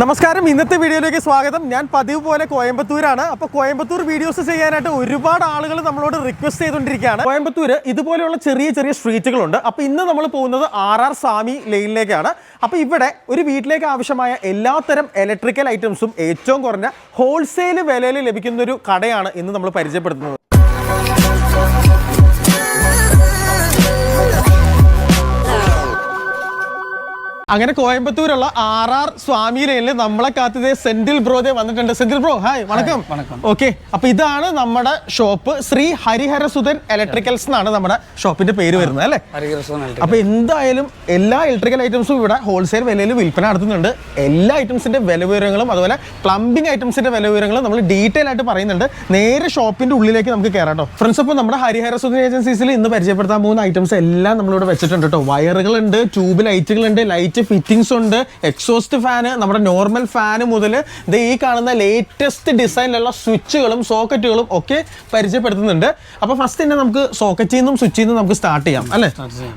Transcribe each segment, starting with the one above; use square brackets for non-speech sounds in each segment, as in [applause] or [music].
നമസ്കാരം. ഇന്നത്തെ വീഡിയോയിലേക്ക് സ്വാഗതം. ഞാൻ പതിവ് പോലെ കോയമ്പത്തൂരാണ്. അപ്പൊ കോയമ്പത്തൂർ വീഡിയോസ് ചെയ്യാനായിട്ട് ഒരുപാട് ആളുകൾ നമ്മളോട് റിക്വസ്റ്റ് ചെയ്തുകൊണ്ടിരിക്കുകയാണ്. കോയമ്പത്തൂർ ഇതുപോലെയുള്ള ചെറിയ ചെറിയ സ്ട്രീറ്റുകളുണ്ട് അപ്പൊ ഇന്ന് നമ്മൾ പോകുന്നത് ആർ ആർ സ്വാമി ലെയിനിലേക്കാണ് അപ്പൊ ഇവിടെ ഒരു വീട്ടിലേക്ക് ആവശ്യമായ എല്ലാത്തരം ഇലക്ട്രിക്കൽ ഐറ്റംസും ഏറ്റവും കുറഞ്ഞ ഹോൾസെയിൽ വിലയിൽ ലഭിക്കുന്ന ഒരു കടയാണ് ഇന്ന് നമ്മൾ പരിചയപ്പെടുത്തുന്നത്. അങ്ങനെ കോയമ്പത്തൂരുള്ള ആർ ആർ സ്വാമി ലൈനിൽ നമ്മളെ കാത്തത് സെന്തിൽ ബ്രോ ദേ വന്നിട്ടുണ്ട്. സെന്തിൽ ബ്രോ ഹായ് വണക്കം. വണക്കം. ഓക്കെ അപ്പൊ ഇതാണ് നമ്മുടെ ഷോപ്പ്. ശ്രീ ഹരിഹരസുധൻ ഇലക്ട്രിക്കൽസ് എന്നാണ് നമ്മുടെ ഷോപ്പിന്റെ പേര് വരുന്നത് അല്ലേ? അപ്പൊ എന്തായാലും എല്ലാ ഇലക്ട്രിക്കൽ ഐറ്റംസും ഇവിടെ ഹോൾസെയിൽ വിലയിൽ വിൽപ്പന നടത്തുന്നുണ്ട്. എല്ലാ ഐറ്റംസിന്റെ വില വിവരങ്ങളും അതുപോലെ പ്ലംബിംഗ് ഐറ്റംസിന്റെ വില വിവരങ്ങളും നമ്മൾ ഡീറ്റെയിൽ ആയിട്ട് പറയുന്നുണ്ട്. നേരെ ഷോപ്പിന്റെ ഉള്ളിലേക്ക് നമുക്ക് കയറാം കേട്ടോ ഫ്രണ്ട്സ് അപ്പോൾ നമ്മുടെ ഹരിഹരസുധൻ ഏജൻസീസിൽ ഇന്ന് പരിചയപ്പെടുത്താൻ പോകുന്ന ഐറ്റംസ് എല്ലാം നമ്മളിവിടെ വെച്ചിട്ടുണ്ട് കേട്ടോ വയറുകളുണ്ട് ട്യൂബ് ലൈറ്റുകളുണ്ട് ലൈറ്റ് ഫിറ്റിംഗ്സ് ഉണ്ട്. എക്സോസ്റ്റ് ഫാന് നമ്മുടെ നോർമൽ ഫാന് മുതൽ ഇത് ഈ കാണുന്ന ലേറ്റസ്റ്റ് ഡിസൈനിലുള്ള സ്വിച്ചുകളും സോക്കറ്റുകളും ഒക്കെ പരിചയപ്പെടുത്തുന്നുണ്ട്. അപ്പോൾ ഫസ്റ്റ് തന്നെ നമുക്ക് സോക്കറ്റിൽ നിന്നും സ്വിച്ചിൽ നിന്നും നമുക്ക് സ്റ്റാർട്ട് ചെയ്യാം അല്ലേ?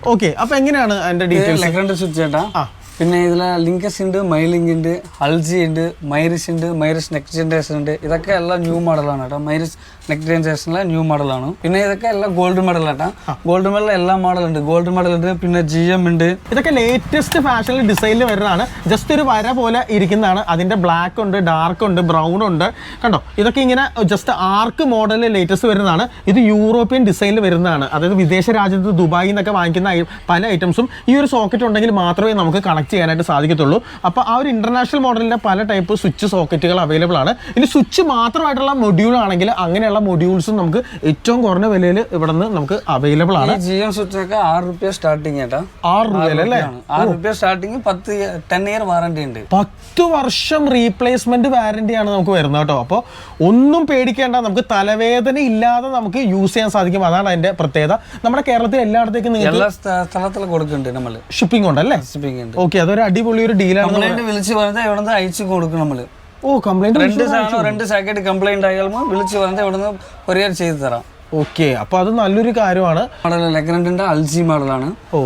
ഓക്കെ അപ്പോൾ എങ്ങനെയാണ് അതിന്റെ ഡീറ്റെയിൽസ് സ്വിച്ച് ചേട്ടാ. ആ. പിന്നെ ഇതിൽ ലിങ്കസ് ഉണ്ട് മൈലിംഗ് ഉണ്ട് അൽജി ഉണ്ട് മൈറിസ് ഉണ്ട് മൈറിസ് നെക്സ്റ്റ് ജനറേഷൻ ഉണ്ട്. ഇതൊക്കെ എല്ലാം ന്യൂ മോഡലാണ് കേട്ടോ. മൈറിസ് നെക്സ്റ്റ് ജനറേഷനിലെ ന്യൂ മോഡലാണ് പിന്നെ ഇതൊക്കെ എല്ലാം ഗോൾഡ് മെഡൽ കേട്ടോ ഗോൾഡ് മെഡൽ എല്ലാ മോഡൽ ഉണ്ട്. ഗോൾഡ് മെഡൽ ഉണ്ട് പിന്നെ ജി എം ഉണ്ട്. ഇതൊക്കെ ലേറ്റസ്റ്റ് ഫാഷനിൽ ഡിസൈനിൽ വരുന്നതാണ്. ജസ്റ്റ് ഒരു വര പോലെ ഇരിക്കുന്നതാണ്. അതിന്റെ ബ്ലാക്ക് ഉണ്ട് ഡാർക്ക് ഉണ്ട് ബ്രൗൺ ഉണ്ട്. കണ്ടോ? ഇതൊക്കെ ഇങ്ങനെ ജസ്റ്റ് ആർക്ക് മോഡലിൽ ലേറ്റസ്റ്റ് വരുന്നതാണ്. ഇത് യൂറോപ്യൻ ഡിസൈനിൽ വരുന്നതാണ്. അതായത് വിദേശ രാജ്യത്ത് ദുബായിന്നൊക്കെ വാങ്ങിക്കുന്ന പല ഐറ്റംസും ഈ ഒരു സോക്കറ്റ് ഉണ്ടെങ്കിൽ മാത്രമേ നമുക്ക് കണക്ട് ചെയ്യാനായിട്ട് സാധിക്കത്തുള്ളൂ. അപ്പോൾ ആ ഒരു ഇന്റർനാഷണൽ മോഡലിന്റെ പല ടൈപ്പ് സ്വിച്ച് സോക്കറ്റുകൾ അവൈലബിൾ ആണ്. ഇനി സ്വിച്ച് മാത്രമായിട്ടുള്ള മൊഡ്യൂൾ ആണെങ്കിൽ അങ്ങനെയുള്ള മൊഡ്യൂൾസും നമുക്ക് ഏറ്റവും കുറഞ്ഞ വിലയിൽ ഇവിടെ നിന്ന് നമുക്ക് അവൈലബിൾ ആണ്. ഈ സ്വിച്ച് ഒക്കെ ആറ് റുപ്യ സ്റ്റാർട്ടിങ് കേട്ടാ ആറ് ആണ്. ആറ് റുപ്യ സ്റ്റാർട്ടിങ് പത്ത് ടെൻ ഇയർ വാറണ്ടി ഉണ്ട്. പത്ത് വർഷം റീപ്ലേസ്മെന്റ് വാറന്റി ആണ് നമുക്ക് വരുന്നത് കേട്ടോ. അപ്പോൾ ഒന്നും പേടിക്കേണ്ട നമുക്ക് തലവേദന ഇല്ലാതെ നമുക്ക് യൂസ് ചെയ്യാൻ സാധിക്കും. അതാണ് അതിന്റെ പ്രത്യേകത. നമ്മുടെ കേരളത്തിൽ എല്ലായിടത്തേക്കും എല്ലാ സ്ഥ- സ്ഥലത്തിലും കൊടുക്കുന്നുണ്ട് നമ്മൾ ഷിപ്പിംഗ് ഉണ്ടല്ലേ? ഷിപ്പിംഗ് ഉണ്ട്. ഓക്കെ അതൊരു അടിപൊളി ഒരു ഡീലാണ് കംപ്ലൈന്റ് വിളിച്ച് പറഞ്ഞാൽ ഇവിടെ നിന്ന് അയച്ചു കൊടുക്കും നമ്മൾ. ഓ കംപ്ലൈന്റ് രണ്ട് സാധനം രണ്ട് സാക്കറ്റ് കംപ്ലൈന്റ് ആയാലും വിളിച്ച് പറഞ്ഞാൽ ഇവിടെ നിന്ന് കൊറിയർ ചെയ്ത് തരാം. ഓക്കെ അപ്പൊ അത് നല്ലൊരു കാര്യമാണ്. മോഡൽ ലെഗ്രൻഡിന്റെ അൽജി മോഡലാണ്. ഓ.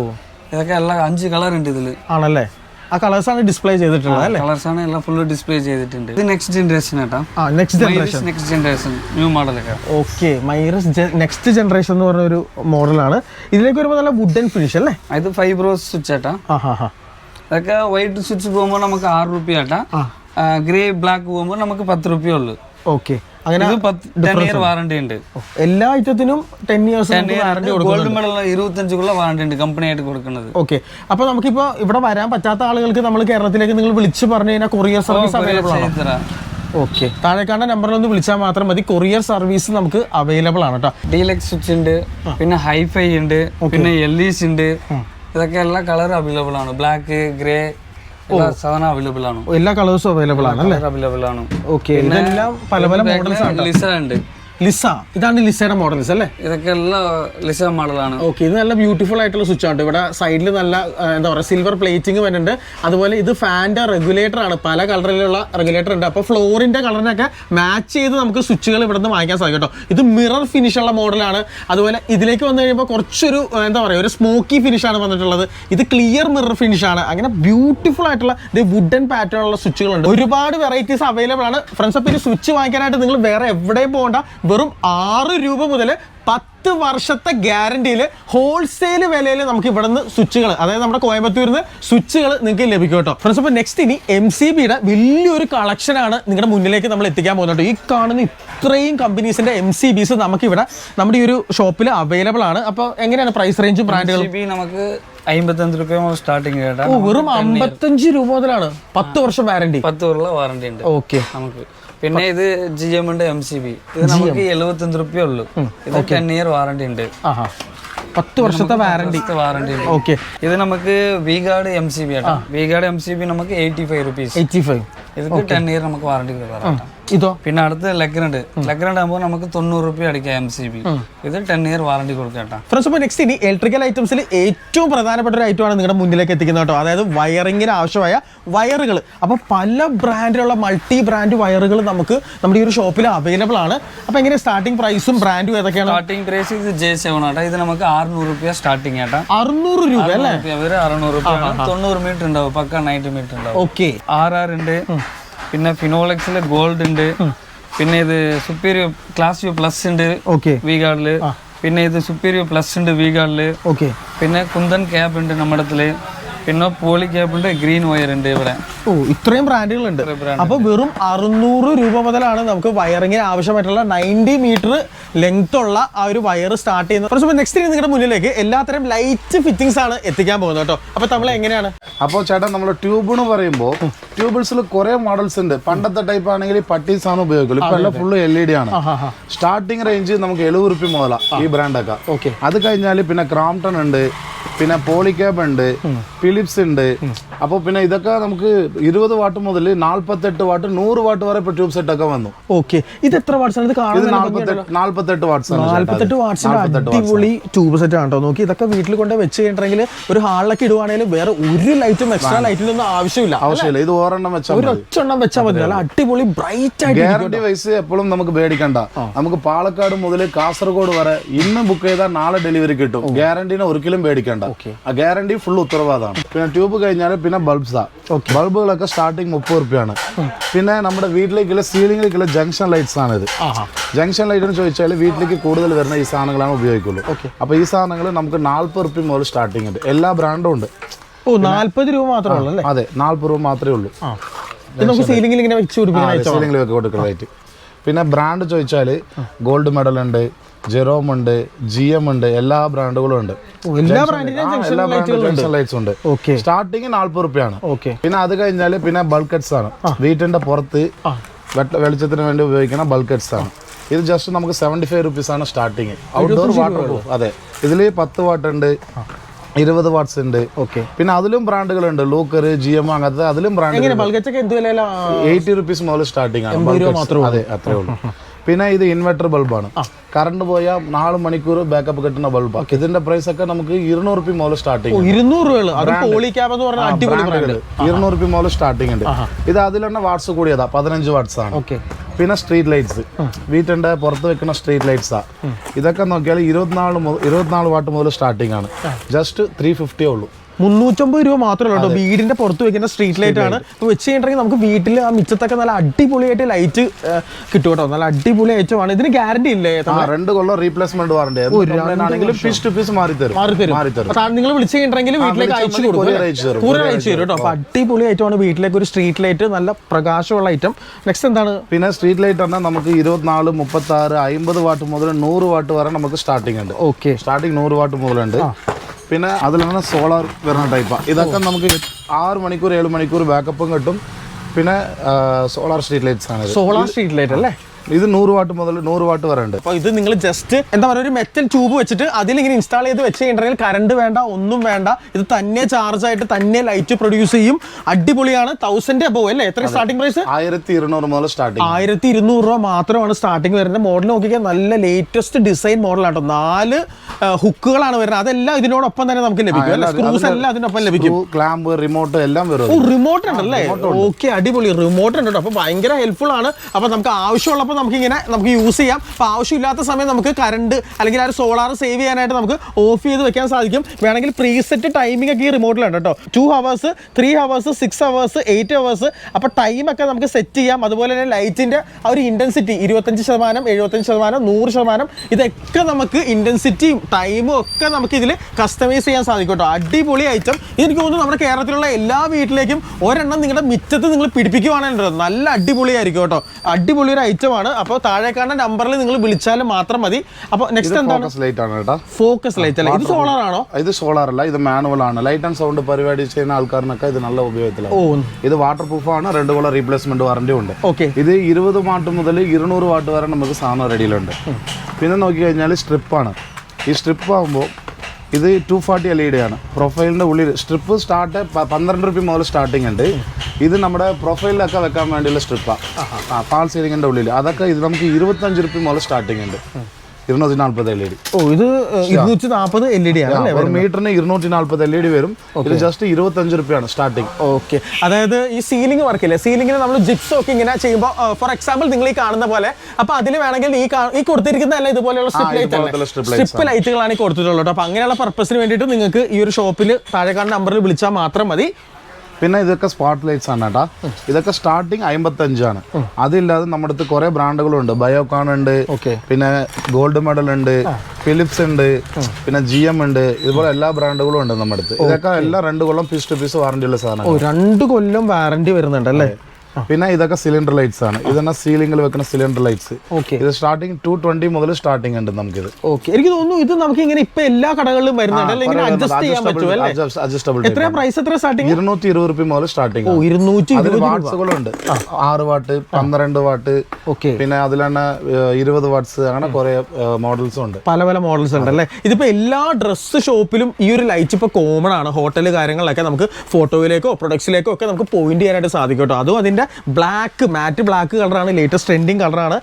ഇതൊക്കെ എല്ലാം അഞ്ച് കളർ ഉണ്ട് ഇതിൽ. ആണല്ലേ? ആ കളേഴ്സ് ആണ് ഡിസ്പ്ലേ ചെയ്തിട്ടുള്ളത് അല്ലേ? കളേഴ്സ് ആണ് എല്ലാം ഫുള്ള് ഡിസ്പ്ലേ ചെയ്തിട്ടുണ്ട്. ഇത് നെക്സ്റ്റ് ജനറേഷൻ ആട്ടാ ആ next generation next generation new മോഡലൊക്കെ ഓക്കെ മൈറസ് നെക്സ്റ്റ് ജനറേഷൻ എന്ന് പറഞ്ഞ ഒരു മോഡലാണ് ഇതിലേക്ക് വരുമ്പോൾ നല്ല വുഡൻ ഫിനിഷ് അല്ലേ? ഇത് ഫൈബ്രോസ് സ്വിച്ച് ആട്ടാ ആ ഹാ ഹാ. ഇതൊക്കെ വൈറ്റ് സ്വിച്ച് പോകുമ്പോൾ നമുക്ക് ആറ് റുപ്യ ആട്ടാ ഗ്രേ ബ്ലാക്ക് പോകുമ്പോൾ നമുക്ക് പത്ത് റുപ്യ ഉള്ളു. ഓക്കെ. അങ്ങനെ ടെൻ ഇയർ വാറണ്ടി ഉണ്ട്. എല്ലാ ഐറ്റത്തിനും ടെൻ ഇയേഴ്സ് ഗോൾഡ് മെഡൽ ഇരുപത്തഞ്ചുള്ള വാറണ്ടി ഉണ്ട് കമ്പനി ആയിട്ട് കൊടുക്കുന്നത്. ഓക്കെ. അപ്പൊ നമുക്കിപ്പോ ഇവിടെ വരാൻ പറ്റാത്ത ആളുകൾക്ക് നമ്മൾ കേരളത്തിലേക്ക് നിങ്ങൾ വിളിച്ചു പറഞ്ഞു കഴിഞ്ഞാൽ കൊറിയർ സർവീസ് അവൈലബിൾ ആണ്? ഓക്കെ. താഴെക്കാണ്ട നമ്പറിൽ ഒന്ന് വിളിച്ചാൽ മാത്രം മതി. കൊറിയർ സർവീസ് നമുക്ക് അവൈലബിൾ ആണ് കേട്ടോ. ഡീലക്സ് സ്വിച്ച് ഉണ്ട് പിന്നെ ഹൈഫൈ ഉണ്ട് പിന്നെ എൽഇസ് ഉണ്ട് ഇതൊക്കെ എല്ലാ കളർ അവൈലബിൾ ആണ്. ബ്ലാക്ക് ഗ്രേ എല്ലാ സാധനം അവൈലബിൾ ആണ്. എല്ലാ കളേഴ്സും അവൈലബിൾ ആണ് അവൈലബിൾ ആണ്. ഓക്കെ ഇതെല്ലാം പല പല മോഡൽസ് ആണ് ലിസ ഉണ്ട്. ലിസ ഇതാണ് ലിസയുടെ മോഡൽസ് അല്ലേ? ഇതൊക്കെ എല്ലാം ലിസ മോഡലാണ് ഓക്കെ ഇത് നല്ല ബ്യൂട്ടിഫുൾ ആയിട്ടുള്ള സ്വിച്ച് ആണ് ഇവിടെ സൈഡിൽ നല്ല എന്താ പറയുക സിൽവർ പ്ലേറ്റിംഗ് വരുന്നുണ്ട്. അതുപോലെ ഇത് ഫാന്റെ റെഗുലേറ്റർ ആണ്. പല കളറിലുള്ള റെഗുലേറ്റർ ഉണ്ട്. അപ്പോൾ ഫ്ലോറിന്റെ കളറിനൊക്കെ മാച്ച് ചെയ്ത് നമുക്ക് സ്വിച്ചുകൾ ഇവിടെ നിന്ന് വാങ്ങിക്കാൻ സാധിക്കും കേട്ടോ ഇത് മിറർ ഫിനിഷ് ഉള്ള മോഡലാണ് അതുപോലെ ഇതിലേക്ക് വന്നു കഴിയുമ്പോൾ കുറച്ചൊരു എന്താ പറയുക ഒരു സ്മോക്കി ഫിനിഷ് ആണ് വന്നിട്ടുള്ളത്. ഇത് ക്ലിയർ മിറർ ഫിനിഷ് ആണ്. അങ്ങനെ ബ്യൂട്ടിഫുൾ ആയിട്ടുള്ള ഇത് വുഡൻ പാറ്റേൺ ഉള്ള സ്വിച്ചുകളുണ്ട് ഒരുപാട് വെറൈറ്റീസ് അവൈലബിൾ ആണ്. ഫ്രണ്ട്സ് അപ്പോൾ ഇനി സ്വിച്ച് വാങ്ങിക്കാനായിട്ട് നിങ്ങൾ വേറെ എവിടെയും പോകണ്ട. വെറും ആറ് രൂപ മുതൽ പത്ത് വർഷത്തെ ഗ്യാരണ്ടിയിൽ ഹോൾസെയിൽ വിലയിൽ നമുക്ക് ഇവിടെ നിന്ന് സ്വിച്ചുകൾ അതായത് നമ്മുടെ കോയമ്പത്തൂരിൽ നിന്ന് സ്വിച്ചുകൾ നിങ്ങൾക്ക് ലഭിക്കും കേട്ടോ. ഫ്രണ്ട്സ് അപ്പോൾ നെക്സ്റ്റ് ഇനി എം സി ബിയുടെ വലിയൊരു കളക്ഷനാണ് നിങ്ങളുടെ മുന്നിലേക്ക് നമ്മൾ എത്തിക്കാൻ പോകുന്നത് ഈ കാണുന്ന ഇത്രയും കമ്പനീസിന്റെ എം സി ബീസ് നമുക്കിവിടെ നമ്മുടെ ഈ ഒരു ഷോപ്പിൽ അവൈലബിൾ ആണ്. അപ്പോൾ എങ്ങനെയാണ് പ്രൈസ് റേഞ്ചും ബ്രാൻഡുകളും നമുക്ക് അമ്പത്തഞ്ച് രൂപ സ്റ്റാർട്ടിങ് കേട്ടോ ഓ വെറും അമ്പത്തഞ്ച് രൂപ മുതലാണ്. പത്ത് വർഷം വാറണ്ടി പത്ത് വർഷമുള്ള വാറണ്ടി ഉണ്ട്. ഓക്കെ നമുക്ക്. പിന്നെ ഇത് ജി എം ഉണ്ട് എം സി ബി ഇത് നമുക്ക് എഴുപത്തഞ്ച് റുപ്യ ഉള്ളൂ. ഇത് ടെൻ ഇയർ വാറണ്ടി ഉണ്ട്. പത്ത് വർഷത്തെ വാറണ്ടി വാറണ്ടി ഓക്കെ ഇത് നമുക്ക് V Guard M C B ആണ് V Guard M C B നമുക്ക് eighty five rupees eighty five ഇത് ടെൻ ഇയർ നമുക്ക് വാറണ്ടി തരാം ഇതോ? പിന്നെ അടുത്ത് ലെഗ്രണ്ട് ലെഗ്രണ്ട് ആകുമ്പോൾ നമുക്ക് തൊണ്ണൂറ് റുപ്യ അടിക്കാം എം സി ബി ഇത് ടെൻ ഇയർ വാറണ്ടി കൊടുക്കാം ഫ്രണ്ട്സ് അപ്പോൾ നെക്സ്റ്റ് ഇനി ഇലക്ട്രിക്കൽ ഐറ്റംസിൽ ഏറ്റവും പ്രധാനപ്പെട്ട ഒരു ഐറ്റമാണ് നിങ്ങളുടെ മുന്നിലേക്ക് എത്തിക്കുന്നത് കേട്ടോ. അതായത് വയറിങ്ങിന് ആവശ്യമായ വയറുകൾ അപ്പോൾ പല ബ്രാൻഡിലുള്ള മൾട്ടി ബ്രാൻഡ് വയറുകൾ നമുക്ക് നമ്മുടെ ഈ ഒരു ഷോപ്പിൽ അവൈലബിൾ ആണ്. അപ്പോൾ എങ്ങനെ സ്റ്റാർട്ടിംഗ് പ്രൈസും ബ്രാൻഡും ഏതൊക്കെയാണ്? സ്റ്റാർട്ടിംഗ് പ്രൈസ് ഇത് ജെ സെവൻ ആട്ടോ. ഇത് നമുക്ക് അറുന്നൂറ് റുപ്യ സ്റ്റാർട്ടിംഗ് ആട്ടാ. അറുന്നൂറ് രൂപ അല്ലേ? അറുന്നൂറ് രൂപ തൊണ്ണൂറ് മീറ്റർ ഉണ്ടാവും പക്ക നയന്റി മീറ്റർ ഉണ്ടാവും ഓക്കെ ആർ ഉണ്ട് പിന്നെ ഫിനോളക്സിൽ ഗോൾഡ് ഉണ്ട്. പിന്നെ ഇത് സുപ്പീരിയർ ക്ലാസ് യു പ്ലസ് ഉണ്ട് ഓക്കെ വി ഗാർഡിൽ പിന്നെ ഇത് സുപ്പീരിയർ പ്ലസ് ഉണ്ട് വി ഗാർഡിൽ ഓക്കെ പിന്നെ കുന്തൻ ക്യാബ് ഉണ്ട് നമ്മുടെ പിന്നെ പോളി കേബിളിന്റെ ഉണ്ട് ഗ്രീൻ വയർ ഉണ്ട് ഇവിടെ. ഓ ഇത്രയും ബ്രാൻഡുകളുണ്ട് അപ്പൊ വെറും അറുന്നൂറ് രൂപ മുതലാണ് നമുക്ക് വയറിങ്ങിന് ആവശ്യമായിട്ടുള്ള നയന്റി മീറ്റർ ലെങ്ത് ഉള്ള ആ ഒരു വയർ സ്റ്റാർട്ട് ചെയ്യുന്നത്. കുറച്ച് നെക്സ്റ്റ് നിങ്ങളുടെ മുന്നിലേക്ക് എല്ലാത്തരം ലൈറ്റ് ഫിറ്റിംഗ്സ് ആണ് എത്തിക്കാൻ പോകുന്നത് കേട്ടോ. അപ്പൊ നമ്മൾ എങ്ങനെയാണ്? അപ്പോൾ ചേട്ടാ നമ്മൾ ട്യൂബ് എന്ന് പറയുമ്പോൾ ട്യൂബിൾസിൽ കുറെ മോഡൽസ് ഉണ്ട്. പണ്ടത്തെ ടൈപ്പ് ആണെങ്കിൽ പട്ടീസ് ആണ് ഉപയോഗിക്കുന്നത് ഇപ്പൊ എല്ലാം ഫുള്ള് എൽ ഇ ഡി ആണ്. സ്റ്റാർട്ടിംഗ് റേഞ്ച് നമുക്ക് എഴുപത് റുപ്യ മുതലാണ് ഈ ബ്രാൻഡൊക്കെ ഓക്കെ അത് കഴിഞ്ഞാൽ പിന്നെ ക്രാംപ്ടൺ ഉണ്ട്. പിന്നെ പോളിക്യാബ് ഉണ്ട് ഫിലിപ്സ് ഉണ്ട്. അപ്പോൾ പിന്നെ ഇതൊക്കെ നമുക്ക് ഇരുപത് വാട്ട് മുതൽ നാല്പത്തെട്ട് വാട്ട് നൂറ് വാട്ട് വരെ ഇപ്പോൾ ട്യൂബ് സെറ്റ് ഒക്കെ വന്നു. ഓക്കെ ഇത് എത്ര വാട്ട്സ് വാട്ട്സ് വാട്ട്സിന്റെ അടിപൊളി ട്യൂബ് സെറ്റ് ആണ് നോക്കി ഇതൊക്കെ വീട്ടിൽ കൊണ്ട് വെച്ച് കഴിഞ്ഞിട്ടുണ്ടെങ്കിൽ ഒരു ഹാളിലൊക്കെ ഇടുവാണെങ്കിലും വേറെ ഒരു ലൈറ്റും എക്സ്ട്രാ ലൈറ്റിനൊന്നും ആവശ്യമില്ല. ആവശ്യമില്ല. ഇത് ഒരെണ്ണം വെച്ചാൽ ഒരു ഒറ്റ എണ്ണം വെച്ചാൽ മതി. നല്ല അടിപൊളി ബ്രൈറ്റ് ആയിട്ട് ഗ്യാരണ്ടി വൈസ് എപ്പോഴും നമുക്ക് പേടിക്കണ്ട. നമുക്ക് പാലക്കാട് മുതൽ കാസർഗോഡ് വരെ ഇന്ന് ബുക്ക് ചെയ്താൽ നാളെ ഡെലിവറി കിട്ടും. ഗ്യാരണ്ടീനെ ഒരിക്കലും പേടിക്കണ്ട. ആ ഗ്യാരണ്ടി ഫുൾ ഉത്തരവാദമാണ് പിന്നെ ട്യൂബ് കഴിഞ്ഞാൽ പിന്നെ ബൾബ്സാ ബൾബുകളൊക്കെ സ്റ്റാർട്ടിങ് മുപ്പത് റുപ്യാണ് പിന്നെ നമ്മുടെ വീട്ടിലേക്കുള്ള സീലിംഗിലേക്കുള്ള ജംഗ്ഷൻ ലൈറ്റ്സ് ആണ് ഇത് ജംഗ്ഷൻ ലൈറ്റ് എന്ന് ചോദിച്ചാൽ വീട്ടിലേക്ക് കൂടുതൽ വരുന്ന ഈ സാധനങ്ങളാണ് ഉപയോഗിക്കുള്ളൂ. അപ്പൊ ഈ സാധനങ്ങൾ നമുക്ക് നാല്പത് റുപ്യ മുതൽ സ്റ്റാർട്ടിംഗ് ഉണ്ട്. എല്ലാ ബ്രാൻഡും ഉണ്ട്. ഓ നാല്പത് രൂപ മാത്രമേ ഉള്ളൂ അതെ. നാല്പത് രൂപ മാത്രമേ ഉള്ളൂ. നമുക്ക് സീലിംഗിൽ ഇങ്ങനെ വെച്ച് പിടിപ്പിക്കാൻ സീലിംഗിൽ കൊടുക്കുന്ന ലൈറ്റ് പിന്നെ ബ്രാൻഡ് ചോദിച്ചാൽ ഗോൾഡ് മെഡൽ ഉണ്ട്. ജെറോം ഉണ്ട് ജി എം ഉണ്ട് എല്ലാ ബ്രാൻഡുകളും ഉണ്ട് എല്ലാ ജംഗ്ഷൻ ലൈറ്റ്സ് ഉണ്ട് സ്റ്റാർട്ടിങ് നാല്പത് റുപ്യാണ് ഓക്കെ. പിന്നെ അത് കഴിഞ്ഞാൽ പിന്നെ ബൾക്കറ്റ്സ് ആണ്. വീട്ടിന്റെ പുറത്ത് വെളിച്ചത്തിന് വേണ്ടി ഉപയോഗിക്കുന്ന ബൾക്കറ്റ്സ് ആണ്. ഇത് ജസ്റ്റ് നമുക്ക് സെവന്റി ഫൈവ് റുപ്പീസ് ആണ് സ്റ്റാർട്ടിങ് ഔട്ട്ഡോർ വാട്ടർ പ്രൂഫ് അതെ. ഇതിൽ പത്ത് വാട്ട് ഉണ്ട് ഇരുപത് വാട്ട്സ് ഉണ്ട്. ഓക്കെ. പിന്നെ അതിലും ബ്രാൻഡുകൾ ഉണ്ട് ലൂക്കർ ജി എം അങ്ങനത്തെ അതിലും ബ്രാൻഡ് എയ്റ്റി റുപ്പീസ് മുതൽ സ്റ്റാർട്ടിംഗ് ആണ്. അതെ അത്രേ ഉള്ളൂ. [laughs] പിന്നെ ഇത് ഇൻവെർട്ടർ ബൾബാണ് കറണ്ട് പോയാൽ നാല് മണിക്കൂർ ബാക്കപ്പ് കിട്ടുന്ന ബൾബാണ് ഇതിന്റെ പ്രൈസ് ഒക്കെ നമുക്ക് ഇരുന്നൂറ് രൂപ മുതൽ സ്റ്റാർട്ടിംഗ് ഇരുന്നൂറ് രൂപ മുതൽ സ്റ്റാർട്ടിംഗ് ഉണ്ട്. ഇത് അതിൽ തന്നെ വാട്സ് കൂടിയതാ. പതിനഞ്ച് വാട്സ് ആണ്. ഓക്കെ. പിന്നെ സ്ട്രീറ്റ് ലൈറ്റ്സ് വീട്ടിന്റെ പുറത്ത് വെക്കുന്ന സ്ട്രീറ്റ് ലൈറ്റ്സ് ആ. ഇതൊക്കെ നോക്കിയാൽ ഇരുപത്തിനാല് ഇരുപത്തിനാല് വാട്ട് മുതൽ സ്റ്റാർട്ടിങ് ആണ്. ജസ്റ്റ് ത്രീ ഫിഫ്റ്റിയേ ഉള്ളൂ. മുന്നൂറ്റമ്പത് രൂപ മാത്രമേ ഉള്ളൂ കേട്ടോ. വീടിന്റെ പുറത്ത് വെക്കുന്ന സ്ട്രീറ്റ് ലൈറ്റ് ആണ്. വെച്ച് കഴിഞ്ഞിട്ടുണ്ടെങ്കിൽ നമുക്ക് വീട്ടിൽ ആ മിച്ചത്തൊക്കെ നല്ല അടിപൊളിയായിട്ട് ലൈറ്റ് കിട്ടും കേട്ടോ. നല്ല അടിപൊളി ഐറ്റമാണ് ഇതിന് ഗ്യാരണ്ടി ഇല്ലേ രണ്ട് കൊല്ലം റീപ്ലേസ്മെന്റ് വാറണ്ടി ആണെങ്കിലും പീസ് ടു പീസ് മാറി തരും മാറി തരും നിങ്ങൾ വിളിച്ചു കഴിഞ്ഞിട്ടുണ്ടെങ്കിൽ വീട്ടിലേക്ക് അയച്ചു കൊടുക്കും. courier അയച്ചു തരും. കൂടെ അയച്ചു തരും കേട്ടോ. അപ്പൊ അടിപൊളി ഐറ്റമാണ് വീട്ടിലേക്ക് ഒരു സ്ട്രീറ്റ് ലൈറ്റ് നല്ല പ്രകാശമുള്ള ഐറ്റം നെക്സ്റ്റ് എന്താണ്? പിന്നെ സ്ട്രീറ്റ് ലൈറ്റ് എന്നാൽ നമുക്ക് ഇരുപത്തിനാല് മുപ്പത്തി ആറ് അമ്പത് വാട്ട് മുതൽ നൂറ് വാട്ട് വരെ നമുക്ക് സ്റ്റാർട്ടിംഗ് ഉണ്ട്. ഓക്കെ സ്റ്റാർട്ടിംഗ് നൂറ് വാട്ട് മുതലുണ്ട്. പിന്നെ അതിലാണ് സോളാർ വരുന്ന ടൈപ്പാണ് ഇതൊക്കെ നമുക്ക് ആറ് മണിക്കൂർ ഏഴ് മണിക്കൂർ ബാക്കപ്പും കിട്ടും. പിന്നെ സോളാർ സ്ട്രീറ്റ് ലൈറ്റ്സ് ആണ്. സോളാർ സ്ട്രീറ്റ് ലൈറ്റ് അല്ലേ? ഇത് നൂറ് വാട്ട് മുതൽ നൂറ് വാട്ട് വരെ ഉണ്ട് അപ്പോൾ ഇത് നിങ്ങൾ ജസ്റ്റ് എന്താ പറയുക ഒരു മെറ്റൽ ട്യൂബ് വെച്ചിട്ട് അതിലിങ്ങനെ ഇൻസ്റ്റാൾ ചെയ്ത് വെച്ച് കഴിഞ്ഞിട്ടുണ്ടെങ്കിൽ കറണ്ട് വേണ്ട ഒന്നും വേണ്ട. ഇത് തന്നെ ചാർജ് ആയിട്ട് തന്നെ ലൈറ്റ് പ്രൊഡ്യൂസ് ചെയ്യും. അടിപൊളിയാണ്. തൗസൻഡ് അബോ അല്ലേ? എത്ര സ്റ്റാർട്ടിംഗ് പ്രൈസ് ആയിരത്തി ഇരുന്നൂറ് മുതൽ സ്റ്റാർട്ടിംഗ് ആയിരത്തി ഇരുന്നൂറ് രൂപ മാത്രമാണ് സ്റ്റാർട്ടിംഗ് വരുന്നത്. മോഡൽ നോക്കിയാൽ നല്ല ലേറ്റസ്റ്റ് ഡിസൈൻ മോഡലാണ് നാല് ഹുക്കുകളാണ് വരുന്നത്. അതെല്ലാം ഇതിനോടൊപ്പം തന്നെ നമുക്ക് ലഭിക്കും. അല്ലേ? സ്ക്രൂസ് എല്ലാം അതിനൊപ്പം ലഭിക്കും. ക്ലാമ്പ് റിമോട്ട് എല്ലാം വരും റിമോട്ട് ഉണ്ടല്ലേ? ഓക്കെ അടിപൊളി. റിമോട്ട് ഉണ്ട് അപ്പൊ ഭയങ്കര ഹെൽപ്ഫുൾ ആണ്. അപ്പൊ നമുക്ക് ആവശ്യമുള്ളപ്പോൾ നമുക്ക് ഇങ്ങനെ നമുക്ക് യൂസ് ചെയ്യാം. അപ്പോൾ ആവശ്യമില്ലാത്ത സമയം നമുക്ക് കറണ്ട് അല്ലെങ്കിൽ ആ ഒരു സോളാർ സേവ് ചെയ്യാനായിട്ട് നമുക്ക് ഓഫ് ചെയ്ത് വെക്കാൻ സാധിക്കും. വേണമെങ്കിൽ പ്രീസെറ്റ് ടൈമിംഗ് ഒക്കെ ഈ റിമോട്ടിലുണ്ട് കേട്ടോ. Two hours three hours six hours eight hours അപ്പോൾ ടൈമൊക്കെ നമുക്ക് സെറ്റ് ചെയ്യാം. അതുപോലെ തന്നെ ലൈറ്റിന്റെ ആ ഒരു ഇന്റൻസിറ്റി ഇരുപത്തഞ്ച് ശതമാനം എഴുപത്തഞ്ച് ശതമാനം നൂറ് ശതമാനം. ഇതൊക്കെ നമുക്ക് ഇന്റൻസിറ്റിയും ടൈമും ഒക്കെ നമുക്ക് ഇതിൽ കസ്റ്റമൈസ് ചെയ്യാൻ സാധിക്കും കേട്ടോ. അടിപൊളി ഐറ്റം എനിക്ക് തോന്നുന്നു നമ്മുടെ കേരളത്തിലുള്ള എല്ലാ വീട്ടിലേക്കും ഒരെണ്ണം നിങ്ങളുടെ മിറ്റത്ത് നിങ്ങൾ പിടിപ്പിക്കുവാണല്ലോ. നല്ല അടിപൊളിയായിരിക്കും കേട്ടോ. അടിപൊളി ഒരു ഐറ്റമാണ് അപ്പോൾ താഴെ കാണുന്ന നമ്പറിൽ നിങ്ങൾ വിളിച്ചാൽ മാത്രം മതി. അപ്പോൾ നെക്സ്റ്റ് എന്താണ്? ഫോക്കസ് ലൈറ്റ് ആണ് കേട്ടോ. ഫോക്കസ് ലൈറ്റ് അല്ല? ഇത് സോളാർ ആണോ? ഇത് സോളാർ അല്ല ഇത് മാനുവൽ ആണ്. ലൈറ്റ് ആൻഡ് സൗണ്ട് പരിപാടി ചെയ്യുന്ന ആൾക്കാരനൊക്കെ ഇത് നല്ല ഉപയോഗത്തിലാണ്. ഇത് വാട്ടർ പ്രൂഫ് ആണ് രണ്ട് കൊല്ലം റീപ്ലേസ്മെന്റ് വാറന്റി ഉണ്ട്. ഓക്കെ. ഇത് ഇരുപത് വാട്ട് മുതൽ ഇരുന്നൂറ് വാട്ട് വരെ നമുക്ക് സാധനം റെഡിയിലുണ്ട്. പിന്നെ നോക്കി കഴിഞ്ഞാൽ സ്ട്രിപ്പ് ആണ്. ഈ സ്ട്രിപ്പ് ആകുമ്പോൾ ഇത് two forty L E D ആണ്. പ്രൊഫൈലിന്റെ ഉള്ളിൽ സ്ട്രിപ്പ് സ്റ്റാർട്ട് പന്ത്രണ്ട് റുപ്യ മുതൽ സ്റ്റാർട്ടിംഗ് ഉണ്ട്. ഇത് നമ്മുടെ പ്രൊഫൈലിലൊക്കെ വെക്കാൻ വേണ്ടിയുള്ള സ്ട്രിപ്പാണ് ആ. ഫാൾ സീലിങ്ങിന്റെ ഉള്ളിൽ അതൊക്കെ ഇത് നമുക്ക് ഇരുപത്തഞ്ച് റുപ്യ മുതൽ സ്റ്റാർട്ടിംഗ് ഉണ്ട്. ഇരുന്നൂറ്റി നാൽപ്പത് എൽ ഇ ഡി ഓ ഇത് ഇരുന്നൂറ്റി നാൽപ്പത് എൽ ഇ ഡി ആണ് ഒരു മീറ്ററിന് ഇരുന്നൂറ്റി നാൽപ്പത് എൽ ഇ ഡി വരും. ഇത് ജസ്റ്റ് ഇരുപത്തഞ്ച് റുപ്യാണ് സ്റ്റാർട്ടിംഗ് ഓക്കെ. അതായത് ഈ സീലിംഗ് വർക്ക് ഇല്ലേ സീലിംഗിന് നമ്മൾ ജിപ്സ് ഒക്കെ ഇങ്ങനെ ചെയ്യുമ്പോൾ ഫോർ എക്സാമ്പിൾ നിങ്ങൾ ഈ കാണുന്ന പോലെ അപ്പൊ അതിൽ വേണമെങ്കിൽ ഈ ഈ കൊടുത്തിരിക്കുന്നതല്ല ഇതുപോലെയുള്ള സ്ട്രിപ്പ് ലൈറ്റ് സ്ട്രിപ്പ് ലൈറ്റുകളാണ് ഈ കൊടുത്തിട്ടുള്ളത്. അപ്പൊ അങ്ങനെയുള്ള പർപ്പസിന് വേണ്ടിയിട്ട് നിങ്ങൾക്ക് ഈ ഒരു ഷോപ്പിൽ താഴെ കാണുന്ന നമ്പറിൽ വിളിച്ചാൽ മാത്രം മതി. പിന്നെ ഇതൊക്കെ സ്പോട്ട് ലൈറ്റ്സ് ആണ് കേട്ടാ ഇതൊക്കെ സ്റ്റാർട്ടിങ് അമ്പത്തഞ്ചാണ്. അതില്ലാതെ നമ്മുടെ അടുത്ത് കുറെ ബ്രാൻഡുകളുണ്ട് ബയോകാൺ ഉണ്ട് ഓക്കെ. പിന്നെ ഗോൾഡ് മെഡൽ ഉണ്ട് ഫിലിപ്സ് ഉണ്ട് പിന്നെ ജി എം ഉണ്ട്. ഇതുപോലെ എല്ലാ ബ്രാൻഡുകളും ഉണ്ട് നമ്മുടെ അടുത്ത്. ഇതൊക്കെ എല്ലാം രണ്ട് കൊല്ലം പീസ് ടു പീസ് വാറണ്ടി ഉള്ള സാധനം രണ്ട് കൊല്ലം വാറണ്ടി വരുന്നുണ്ട് അല്ലേ? പിന്നെ ഇതൊക്കെ സിലിണ്ടർ ലൈറ്റ്സ് ആണ്. ഇതെന്നാ സീലിംഗിൽ വെക്കുന്ന സിലിണ്ടർ ലൈറ്റ്സ് ഓക്കെ ഇത് സ്റ്റാർട്ടിങ് ടു ട്വന്റി മുതൽ സ്റ്റാർട്ടിംഗ് ഉണ്ട് ഇത്. ഓക്കെ എനിക്ക് തോന്നുന്നു ഇത് നമുക്ക് ഇങ്ങനെ ഇപ്പൊ എല്ലാ കടകളിലും വരുന്നുണ്ട്. പ്രൈസ് എത്ര സ്റ്റാർട്ടിങ് ഇരുന്നൂറ്റി ഇരുപത് റുപ്യ മുതൽ സ്റ്റാർട്ടിംഗ് വാട്സുകളുണ്ട് ആറ് വാട്ട് പന്ത്രണ്ട് വാട്ട് ഓക്കെ പിന്നെ അതിൽ തന്നെ ഇരുപത് വാട്ട്സ് അങ്ങനെ കുറെ മോഡൽസും ഉണ്ട്. പല പല മോഡൽസ് ഉണ്ട് അല്ലേ? ഇതിപ്പോ എല്ലാ ഡ്രസ് ഷോപ്പിലും ഈ ഒരു ലൈറ്റ് ഇപ്പൊ കോമൺ ആണ്. ഹോട്ടൽ കാര്യങ്ങളിലൊക്കെ നമുക്ക് ഫോട്ടോയിലേക്കോ പ്രൊഡക്ട്സിലേക്കോ ഒക്കെ നമുക്ക് പോയിന്റ് ചെയ്യാനായിട്ട് സാധിക്കും കേട്ടോ. അതും അതിന്റെ ബ്ലാക്ക് മാറ്റ് ബ്ലാക്ക് കളറാണ് ലേറ്റസ്റ്റ് ട്രെൻഡിങ് കളറാണ്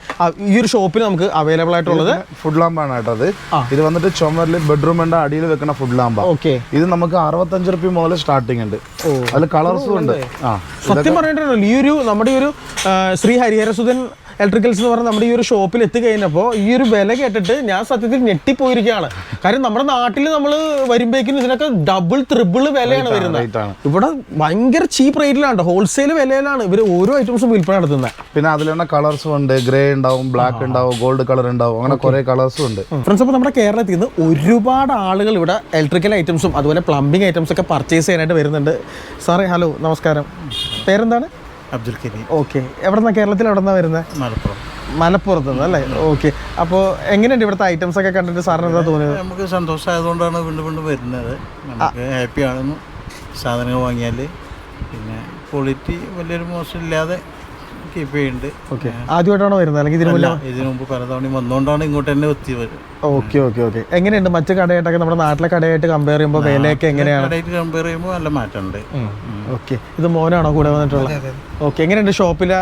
ഈ ഒരു ഷോപ്പിൽ നമുക്ക് അവൈലബിൾ ആയിട്ടുള്ളത്. ഫുഡ് ലാമ്പാണ് കേട്ടോ അത്. ഇത് വന്നിട്ട് ചുമരിൽ ബെഡ്റൂമിന്റെ അടിയിൽ വെക്കുന്ന ഫുഡ് ലാമ്പ് ഓക്കെ ഇത് നമുക്ക് അറുപത്തഞ്ച് റുപ്യ മുതൽ സ്റ്റാർട്ടിംഗ് ഉണ്ട്. അതിൽ കളർസും ഉണ്ട്. ആ. സത്യം പറഞ്ഞിട്ടുണ്ടല്ലോ ഈ ഒരു നമ്മുടെ ഒരു ശ്രീ ഹരിഹരസുധൻ ഇലക്ട്രിക്കൽസ് എന്ന് പറഞ്ഞാൽ നമ്മുടെ ഈ ഒരു ഷോപ്പിൽ എത്തിക്കഴിഞ്ഞപ്പോൾ ഈ ഒരു വില കേട്ടിട്ട് ഞാൻ സത്യത്തിൽ ഞെട്ടിപ്പോയിരിക്കുകയാണ്. കാര്യം നമ്മുടെ നാട്ടിൽ നമ്മൾ വരുമ്പോഴേക്കും ഇതിനൊക്കെ ഡബിൾ ത്രിബിൾ വിലയാണ് വരുന്നത്. ഇവിടെ ഭയങ്കര ചീപ്പ് റേറ്റിലാണ് ഹോൾസെയിൽ വിലയിലാണ്. ഇവർ ഓരോ ഐറ്റംസും വിൽപ്പന നടത്തുന്നത് പിന്നെ അതിൽ തന്നെ കളർസും ഉണ്ട്. ഗ്രേ ഉണ്ടാവും ബ്ലാക്ക് ഉണ്ടാവും ഗോൾഡ് കളർ ഉണ്ടാവും. അങ്ങനെ കുറെ കളേഴ്സും ഉണ്ട്. ഫ്രണ്ട്സ് അപ്പോൾ നമ്മുടെ കേരളത്തിൽ നിന്ന് ഒരുപാട് ആളുകൾ ഇവിടെ ഇലക്ട്രിക്കൽ ഐറ്റംസും അതുപോലെ പ്ലംബിംഗ് ഐറ്റംസ് ഒക്കെ പർച്ചേസ് ചെയ്യാനായിട്ട് വരുന്നുണ്ട്. സാറേ ഹലോ നമസ്കാരം. പേരെന്താണ്? അബ്ദുൽ കരീം. ഓക്കെ. എവിടെ കേരളത്തിൽ എവിടെ നിന്നാണ് വരുന്നത് മലപ്പുറം. മലപ്പുറത്ത് നിന്ന് അല്ലേ ഓക്കെ. അപ്പോൾ എങ്ങനെയുണ്ട് ഇവിടുത്തെ ഐറ്റംസ് ഒക്കെ കണ്ടിട്ട് സാറിന് എന്താ തോന്നിയത്? നമുക്ക് സന്തോഷമായതുകൊണ്ടാണ് വീണ്ടും വീണ്ടും വരുന്നത്. നമുക്ക് ഹാപ്പി ആണെന്ന് സാധനങ്ങൾ വാങ്ങിയാൽ പിന്നെ ക്വാളിറ്റി വലിയൊരു മോശമില്ലാതെ കീപ്പ് ചെയ്യുന്നുണ്ട്. ഓക്കെ. ആദ്യമായിട്ടാണോ വരുന്നത്? അല്ലെങ്കിൽ ഇതിന് മുന്നേ? ഇതിനു മുമ്പ് പലതവണ വന്നുകൊണ്ടാണ് ഇങ്ങോട്ട് തന്നെ എത്തിയത്. Okay okay okay. എങ്ങനെയുണ്ട്? മറ്റു കടയായിട്ടൊക്കെ നമ്മുടെ നാട്ടിലെ കടയായിട്ട് കമ്പയർ ചെയ്യുമ്പോൾ വിലയൊക്കെ എങ്ങനെയാണ്? കമ്പയർ ചെയ്യുമ്പോൾ നല്ല മാറ്റമുണ്ട്. ഓക്കെ ഇത് മോനാണോ കൂടെ വന്നിട്ടുള്ളത്? ഓക്കെ എങ്ങനെയുണ്ട് ഷോപ്പിലെ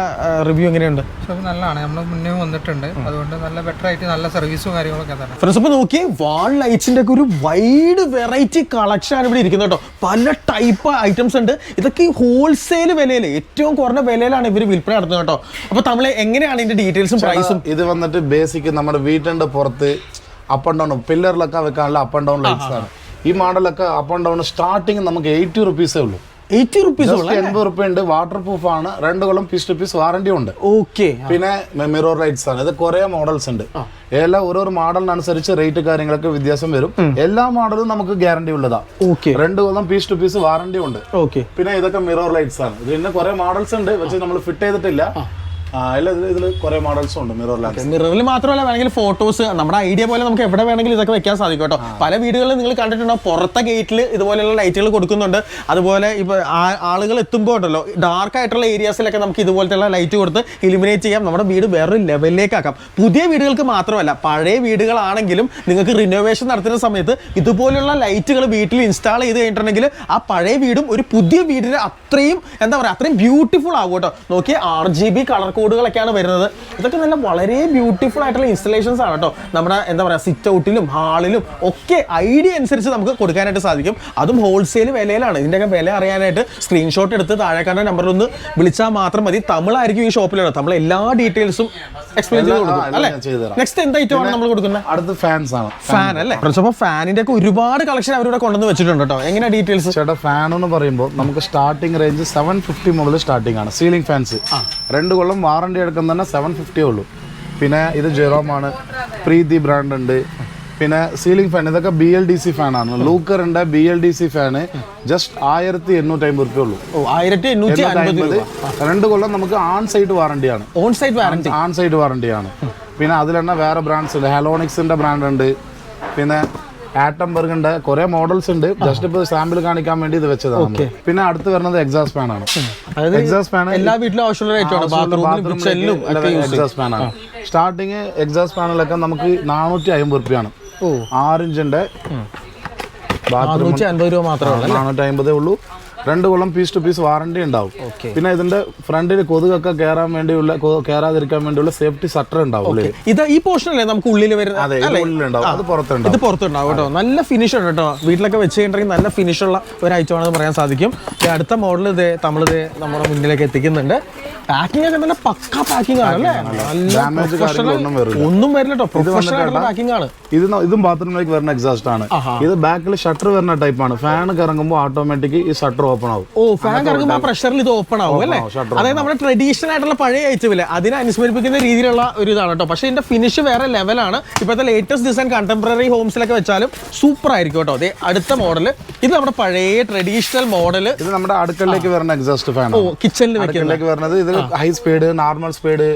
റിവ്യൂ എങ്ങനെയുണ്ട്? ഷോപ്പ് നല്ലതാണ്. നമ്മൾ മുന്നേ വന്നിട്ടുണ്ട്. അതുകൊണ്ട് നല്ല ബെറ്റർ ആയിട്ട് നല്ല സർവീസും കാര്യങ്ങളൊക്കെ തന്നെ. ഫ്രണ്ട്സ് അപ്പോൾ നോക്കി വാൾ ലൈറ്റ്സിന്റെ ഒക്കെ ഒരു വൈഡ് വെറൈറ്റി കളക്ഷൻ ആണ് ഇവിടെ ഇരിക്കുന്നത് കേട്ടോ. പല ടൈപ്പ് ഐറ്റംസ് ഉണ്ട്. ഇതൊക്കെ ഹോൾസെയിൽ വിലയിൽ ഏറ്റവും കുറഞ്ഞ വിലയിലാണ് ഇവർ വിൽപ്പന നടത്തുന്നത് കേട്ടോ. അപ്പോൾ തമിഴ് എങ്ങനെയാണ് ഇതിന്റെ ഡീറ്റെയിൽസും പ്രൈസും ഇത് വന്നിട്ട് ബേസിക് നമ്മുടെ വീട്ടിന്റെ പുറത്ത് അപ്പ് ആൻഡ് ഡൗൺ പില്ലറിലൊക്കെ വെക്കാനുള്ള അപ്പ് ആൻഡ് ഡൗൺ ലൈറ്റ്സ് ആണ്. ഈ മോഡലൊക്കെ അപ്പ് ആൻഡ് ഡൗൺ സ്റ്റാർട്ടിങ് നമുക്ക് എയ്റ്റി റുപ്പീസേ ഉള്ളൂ. എയ്റ്റി റുപ്പീസ് എൺപത് റുപ്യ ഉണ്ട് വാട്ടർ പ്രൂഫ് ആണ്. രണ്ട് കൊല്ലം പീസ് ടു പീസ് വാറണ്ടി ഉണ്ട്. ഓക്കെ പിന്നെ മിറർ ലൈറ്റ്സ് ആണ്. ഇത് കുറെ മോഡൽസ് ഉണ്ട്. എല്ലാ ഓരോ മോഡലിനനുസരിച്ച് റേറ്റ് കാര്യങ്ങളൊക്കെ വ്യത്യാസം വരും. എല്ലാ മോഡലും നമുക്ക് ഗ്യാരണ്ടി ഉള്ളതാ. ഓക്കെ രണ്ട് കൊല്ലം പീസ് ടു പീസ് വാറണ്ടി ഉണ്ട്. ഓക്കെ പിന്നെ ഇതൊക്കെ മിറോർ ലൈറ്റ്സ് ആണ്. ഇതിന് കുറെ മോഡൽസ് ഉണ്ട് പക്ഷെ നമ്മൾ ഫിറ്റ് ചെയ്തിട്ടില്ല. ഇതിൽ കുറെ മോഡൽസും ഉണ്ട് മിററിൽ മാത്രമല്ല വേണമെങ്കിൽ ഫോട്ടോസ് നമ്മുടെ ഐഡിയ പോലെ നമുക്ക് എവിടെ വേണമെങ്കിലും ഇതൊക്കെ വെക്കാൻ സാധിക്കും കേട്ടോ. പല വീടുകളിൽ നിങ്ങൾ കണ്ടിട്ടുണ്ടോ പുറത്തെ ഗേറ്റിൽ ഇതുപോലെയുള്ള ലൈറ്റുകൾ കൊടുക്കുന്നുണ്ട്. അതുപോലെ ഇപ്പോൾ ആളുകൾ എത്തുമ്പോൾ ഉണ്ടല്ലോ ഡാർക്ക് ആയിട്ടുള്ള ഏരിയാസിലൊക്കെ നമുക്ക് ഇതുപോലത്തെ ലൈറ്റ് കൊടുത്ത് ഇലിമിനേറ്റ് ചെയ്യാം. നമ്മുടെ വീട് വേറൊരു ലെവലിലേക്ക് ആക്കാം പുതിയ വീടുകൾക്ക് മാത്രമല്ല പഴയ വീടുകളാണെങ്കിലും നിങ്ങൾക്ക് റിനോവേഷൻ നടത്തുന്ന സമയത്ത് ഇതുപോലെയുള്ള ലൈറ്റുകൾ വീട്ടിൽ ഇൻസ്റ്റാൾ ചെയ്ത് കഴിഞ്ഞിട്ടുണ്ടെങ്കിൽ ആ പഴയ വീടും ഒരു പുതിയ വീടിന് അത്രയും എന്താ പറയുക അത്രയും ബ്യൂട്ടിഫുൾ ആകും കേട്ടോ. നോക്കിയാൽ ആർ ജി ബി കളർ കോഡുകളൊക്കെയാണ് വരുന്നത്. ഇതൊക്കെ നല്ല വളരെ ബ്യൂട്ടിഫുൾ ആയിട്ടുള്ള ഇൻസ്റ്റലേഷൻസ് ആണ് കേട്ടോ. നമ്മുടെ എന്താ പറയുക സിറ്റ് ഔട്ടിലും ഹാളിലും ഒക്കെ ഐഡിയ അനുസരിച്ച് നമുക്ക് കൊടുക്കാനായിട്ട് സാധിക്കും. അതും ഹോൾസെയിൽ വിലയിലാണ്. ഇതിന്റെയൊക്കെ വില അറിയാനായിട്ട് സ്ക്രീൻഷോട്ട് എടുത്ത് താഴെക്കാരുടെ നമ്പറിൽ ഒന്ന് വിളിച്ചാൽ മാത്രം മതി. തമിഴായിരിക്കും ഈ ഷോപ്പിലുള്ളത് നമ്മൾ എല്ലാ ഡീറ്റെയിൽസും എക്സ്പ്ലെയിൻ ചെയ്ത് കൊടുക്കും. അല്ലേ? നെക്സ്റ്റ് എന്ത് ഐറ്റം ആണ് നമ്മൾ കൊടുക്കുന്നത് അടുത്ത് ഫാൻസ് ആണ്. ഫാൻ അല്ലേ? അപ്പോൾ ഫാനിന്റെ ഒക്കെ ഒരുപാട് കളക്ഷൻ അവരിവിടെ കൊണ്ടുവന്ന് വെച്ചിട്ടുണ്ട് കേട്ടോ. എങ്ങനെ ഡീറ്റെയിൽസ് ചേട്ടാ ഫാൻ എന്ന് പറയുമ്പോൾ നമുക്ക് സ്റ്റാർട്ടിംഗ് റേഞ്ച് സെവൻ ഫിഫ്റ്റി മുതൽ സ്റ്റാർട്ടിംഗ് ആണ്. സീലിംഗ് ഫാൻസ് രണ്ട് കൊല്ലം വാറണ്ടി എടുക്കുന്ന തന്നെ സെവൻ ഫിഫ്റ്റിയേ ഉള്ളൂ. പിന്നെ ഇത് ജെറോമാണ് പ്രീതി ബ്രാൻഡ് ഉണ്ട്. പിന്നെ സീലിംഗ് ഫാൻ ഇതൊക്കെ B L D C fan ആണ്. ലൂക്കർ ഉണ്ട് ബി എൽ ഡി സി ഫാന് ജസ്റ്റ് ആയിരത്തി എണ്ണൂറ്റി അമ്പത് റുപ്യ ഉള്ളൂ. ഓ ആയിരത്തി എണ്ണൂറ്റി അമ്പത് രണ്ട് കൊല്ലം നമുക്ക് ആൺ സൈഡ് വാറണ്ടിയാണ് ഓൺ സൈറ്റ് വാറണ്ടി സൈഡ് വാറണ്ടിയാണ് പിന്നെ അതിൽ തന്നെ വേറെ ബ്രാൻഡ്സ് ഉണ്ട്. ഹെലോണിക്സിന്റെ ബ്രാൻഡ് ഉണ്ട്. പിന്നെ ആറ്റംബർഗിന്റെ കുറെ മോഡൽസ് ഉണ്ട്. ജസ്റ്റ് ഇപ്പോൾ സാമ്പിൾ കാണിക്കാൻ വേണ്ടി ഇത് വെച്ചതാണ്. പിന്നെ അടുത്ത് വരുന്നത് എക്സാസ്റ്റ് ഫാൻ ആണ്. അതായത് എക്സാസ് ഫാൻ എല്ലാ വീട്ടിലും ആവശ്യമുള്ള ഐറ്റമാണ് ബാത്റൂമിലും കിച്ചണിലും ഒക്കെ യൂസ് എക്സാസ് ഫാൻ ആണ്. സ്റ്റാർട്ടിങ് എക്സാസ് ഫാനിലൊക്കെ നമുക്ക് നാനൂറ്റി അമ്പത് റുപ്യാണ്. ഓ. ആറ് ഇഞ്ചിന്റെ ബാത്റൂം നാനൂറ്റി അമ്പത് രൂപ മാത്രമേ ഉള്ളൂ നാനൂറ്റി അമ്പതേ ഉള്ളൂ. രണ്ട് കൊല്ലം പീസ് ടു പീസ് വാറണ്ടി ഉണ്ടാവും. പിന്നെ ഇതിന്റെ ഫ്രണ്ടിൽ കൊതുകൊക്കെ കയറാൻ വേണ്ടിയുള്ള കയറാതിരിക്കാൻ വേണ്ടിയുള്ള സേഫ്റ്റി സട്ടർ ഉണ്ടാവും ഇത് ഈ പോർഷൻ അല്ലേ നമുക്ക് ഉള്ളിൽ വരുന്നത് അതെ ഇത് ഉള്ളിലുണ്ടാവും. അത് പുറത്തുണ്ടാവും. ഇത് പുറത്തുണ്ടാവും കേട്ടോ. നല്ല ഫിനിഷ് ഉണ്ട് കേട്ടോ. വീട്ടിലൊക്കെ വെച്ച് കഴിഞ്ഞിട്ടുണ്ടെങ്കിൽ നല്ല ഫിനിഷ് ഉള്ള ഒരു ഐറ്റം ആണെന്ന് പറയാൻ സാധിക്കും. അടുത്ത മോഡൽ ഇത് നമ്മളിത് നമ്മുടെ മുന്നിലേക്ക് എത്തിക്കുന്നുണ്ട്. പാക്കിംഗ് ഒക്കെ നല്ല പക്ക പാക്കിംഗ് ആണ് അല്ലേ. ഒന്നും വരില്ല പ്രൊഫഷണൽ പാക്കിംഗ് ആണ്. ഇത് ഇതും ബാത്റൂമിലേക്ക് വരുന്ന എക്സാസ്റ്റ് ആണ്. ഇത് ബാക്കിൽ ഷട്ടർ വരുന്ന ടൈപ്പാണ് ഫാൻ കറങ്ങുമ്പോൾ ഓട്ടോമാറ്റിക് ഈ ഷട്ടർ ഓപ്പൺ ആവും. ഓ ഫാൻ കറങ്ങുമ്പോൾ ആ പ്രഷറിൽ ഇത് ഓപ്പൺ ആവും അല്ലേ? അതായത് നമ്മുടെ ട്രഡീഷണൽ ആയിട്ടുള്ള പഴയ ഐറ്റമില്ലേ അതിനെ അനുസ്മരിപ്പിക്കുന്ന രീതിയിലുള്ള ഒരു ഇതാണ് കേട്ടോ. പക്ഷേ ഇതിന്റെ ഫിനിഷ് വേറെ ലെവലാണ് ഇപ്പോഴത്തെ ലേറ്റസ്റ്റ് ഡിസൈൻ കണ്ടംപററി ഹോംസിലൊക്കെ വെച്ചാലും സൂപ്പർ ആയിരിക്കും കേട്ടോ. അതെ അടുത്ത മോഡൽ ഇത് നമ്മുടെ പഴയ ട്രഡീഷണൽ മോഡൽ ഇത് നമ്മുടെ അടുക്കളയിലേക്ക് വരുന്ന എക്സോസ്റ്റ് ഫാൻ ഓ കിച്ചണിൽ അടുക്കളയിലേക്ക് വരുന്നത് ഇത് high speed normal speed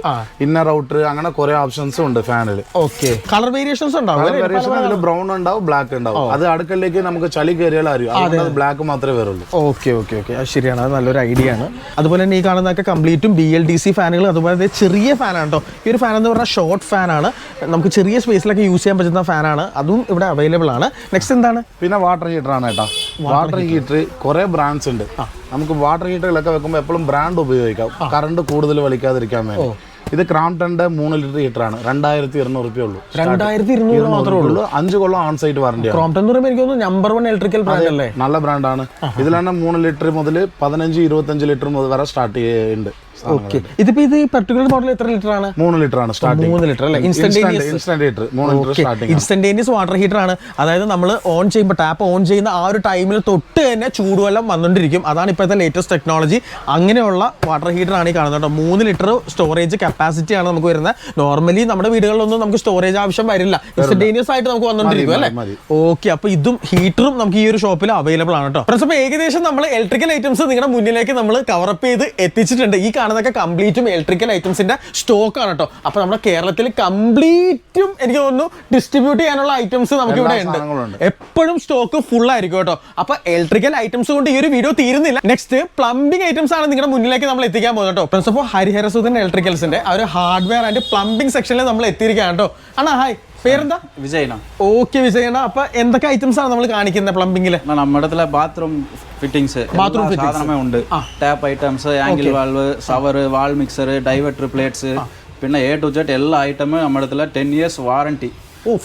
inner outer അങ്ങനെ കുറെ ഓപ്ഷൻസ് ഉണ്ട് ഫാനിൽ ഓക്കെ കളർ വേരിയേഷൻസ് ഉണ്ടാവും? വേരിയേഷൻ ഇതിൽ ബ്രൗൺ ഉണ്ടാവും ബ്ലാക്ക് ഉണ്ടാവും. അത് അടുക്കളയിലേക്ക് നമുക്ക് ചളി കയറിയാൽ അറിയാം. ബ്ലാക്ക് മാത്രമേ വരുള്ളൂ. ഓക്കെ ഓക്കെ ഓക്കെ ഓക്കെ അത് ശരിയാണ്. അത് നല്ലൊരു ഐഡിയ ആണ്. അതുപോലെ തന്നെ ഈ കാണുന്നതൊക്കെ കംപ്ലീറ്റും ബി എൽ ഡി സി ഫാനുകൾ അതുപോലെ ചെറിയ ഫാനാണ് കേട്ടോ ഈ ഒരു ഫാൻ എന്ന് പറഞ്ഞാൽ ഷോർട്ട് ഫാനാണ് നമുക്ക് ചെറിയ സ്പേസിലൊക്കെ യൂസ് ചെയ്യാൻ പറ്റുന്ന ഫാനാണ് അതും ഇവിടെ അവൈലബിൾ ആണ്. നെക്സ്റ്റ് എന്താണ്? പിന്നെ വാട്ടർ ഹീറ്റർ ആണ് കേട്ടോ വാട്ടർ ഹീറ്റർ കുറെ ബ്രാൻഡ്സ് ഉണ്ട്. നമുക്ക് വാട്ടർ ഹീറ്ററുകളൊക്കെ വെക്കുമ്പോൾ എപ്പോഴും ബ്രാൻഡ് ഉപയോഗിക്കാം. കറണ്ട് കൂടുതൽ വലിക്കാതിരിക്കാൻ വേണ്ടി. ഇത് ക്രാംപ്ടന്റെ മൂന്ന് ലിറ്റർ ഹീറ്റർ ആണ്. രണ്ടായിരത്തി ഇരുന്നൂറ് റുപ്യ ഉള്ളൂ. രണ്ടായിരത്തി ഇരുന്നൂറ് മാത്രമേ ഉള്ളൂ. അഞ്ച് കൊല്ലം ഓൺ സൈറ്റ് വാറണ്ടി ക്രോംപ്ടൺ എന്ന് പറയുമ്പോൾ എനിക്ക് തോന്നുന്നു നമ്പർ വൺ ഇലക്ട്രിക്കൽ ബ്രാൻഡ് അല്ലേ? നല്ല ബ്രാൻഡാണ് ഇതിലാണ് മൂന്ന് ലിറ്റർ മുതൽ പതിനഞ്ച് ഇരുപത്തഞ്ച് ലിറ്റർ മുതൽ വരെ സ്റ്റാർട്ട് ചെയ്യുന്നുണ്ട് ഓക്കെ ഇതിപ്പോ ഇത് പെർട്ടിക്കുലർ മോഡൽ എത്ര ലിറ്റർ ആണ്? മൂന്ന് ലിറ്റർ ആണ് മൂന്ന് ലിറ്റർ അല്ലേ? ഇൻസ്റ്റന്റേനിയസ് ഇൻസ്റ്റന്റ് ഹീറ്റർ മൂന്ന് ലിറ്റർ ഇൻസ്റ്റന്റേനിയസ് വാട്ടർ ഹീറ്റർ ആണ്. അതായത് നമ്മൾ ഓൺ ചെയ്യുമ്പോൾ ടാപ്പ് ഓൺ ചെയ്യുന്ന ആ ഒരു ടൈമിൽ തൊട്ട് തന്നെ ചൂടുവെള്ളം വന്നുകൊണ്ടിരിക്കും അതാണ് ഇപ്പോഴത്തെ ലേറ്റസ്റ്റ് ടെക്നോളജി അങ്ങനെയുള്ള വാട്ടർ ഹീറ്റർ ആണ് ഈ കാണുന്നത് കേട്ടോ. മൂന്ന് ലിറ്റർ സ്റ്റോറേജ് കപ്പാസിറ്റി ആണ് നമുക്ക് വരുന്നത്. നോർമലി നമ്മുടെ വീടുകളിലൊന്നും നമുക്ക് സ്റ്റോറേജ് ആവശ്യം വരില്ല. ഇൻസ്റ്റന്റേനിയസ് ആയിട്ട് നമുക്ക് വന്നുകൊണ്ടിരിക്കും അല്ലേ. ഓക്കെ അപ്പൊ ഇതും ഹീറ്ററും നമുക്ക് ഈ ഒരു ഷോപ്പിൽ അവൈലബിൾ ആണ് കേട്ടോ. ഫ്രണ്ട്സ് ഏകദേശം നമ്മൾ ഇലക്ട്രിക്കൽ ഐറ്റംസ് നിങ്ങളുടെ മുന്നിലേക്ക് നമ്മൾ കവറപ്പ് ചെയ്ത് എത്തിച്ചിട്ടുണ്ട്. ഈ കാണുന്നതൊക്കെ കംപ്ലീറ്റും ഇലക്ട്രിക്കൽ ഐറ്റംസിന്റെ സ്റ്റോക്ക് ആണ് കേട്ടോ. അപ്പോൾ നമ്മുടെ കേരളത്തിൽ കംപ്ലീറ്റും എനിക്ക് തോന്നുന്നു ഡിസ്ട്രിബ്യൂട്ട് ചെയ്യാനുള്ള ഐറ്റംസ് നമുക്ക് ഇവിടെ ഉണ്ട്. എപ്പോഴും സ്റ്റോക്ക് ഫുൾ ആയിരിക്കും കേട്ടോ. അപ്പോൾ ഇലക്ട്രിക്കൽ ഐറ്റംസ് കൊണ്ട് ഈ ഒരു വീഡിയോ തീരുന്നില്ല. നെക്സ്റ്റ് പ്ലംബിംഗ് ഐറ്റംസ് ആണ് നിങ്ങളുടെ മുന്നിലേക്ക് നമ്മൾ എത്തിക്കാൻ പോകുന്നത് കേട്ടോ. ഫ്രണ്ട്സ് ഓഫ് ഹരിഹരസുധൻ ഇലക്ട്രിക്കൽസിന്റെ ആ ഒരു ഹാർഡ്വെയർ ആൻഡ് പ്ലംബിംഗ് സെക്ഷനിൽ നമ്മൾ എത്തിയിരിക്കുകയാണ് കേട്ടോ. അണ്ണാ ഹായ് പേരെന്താ വിജയന ഓക്കെ വിജയന അപ്പൊ എന്തൊക്കെ ഐറ്റംസ് ആണ് നമ്മൾ കാണിക്കുന്നത് പ്ലംബിംഗിൽ നമ്മുടെ ഇടത്തിലെ ബാത്റൂം ഫിറ്റിംഗ്സ് ബാത്റൂം സാധനമേ ഉണ്ട് tap items angle valve shower wall mixer diverter plates പിന്നെ എ ടു ജെഡ് എല്ലാ ഐറ്റമും നമ്മുടെ ഇടത്തിലെ ടെൻ ഇയേഴ്സ് വാറണ്ടി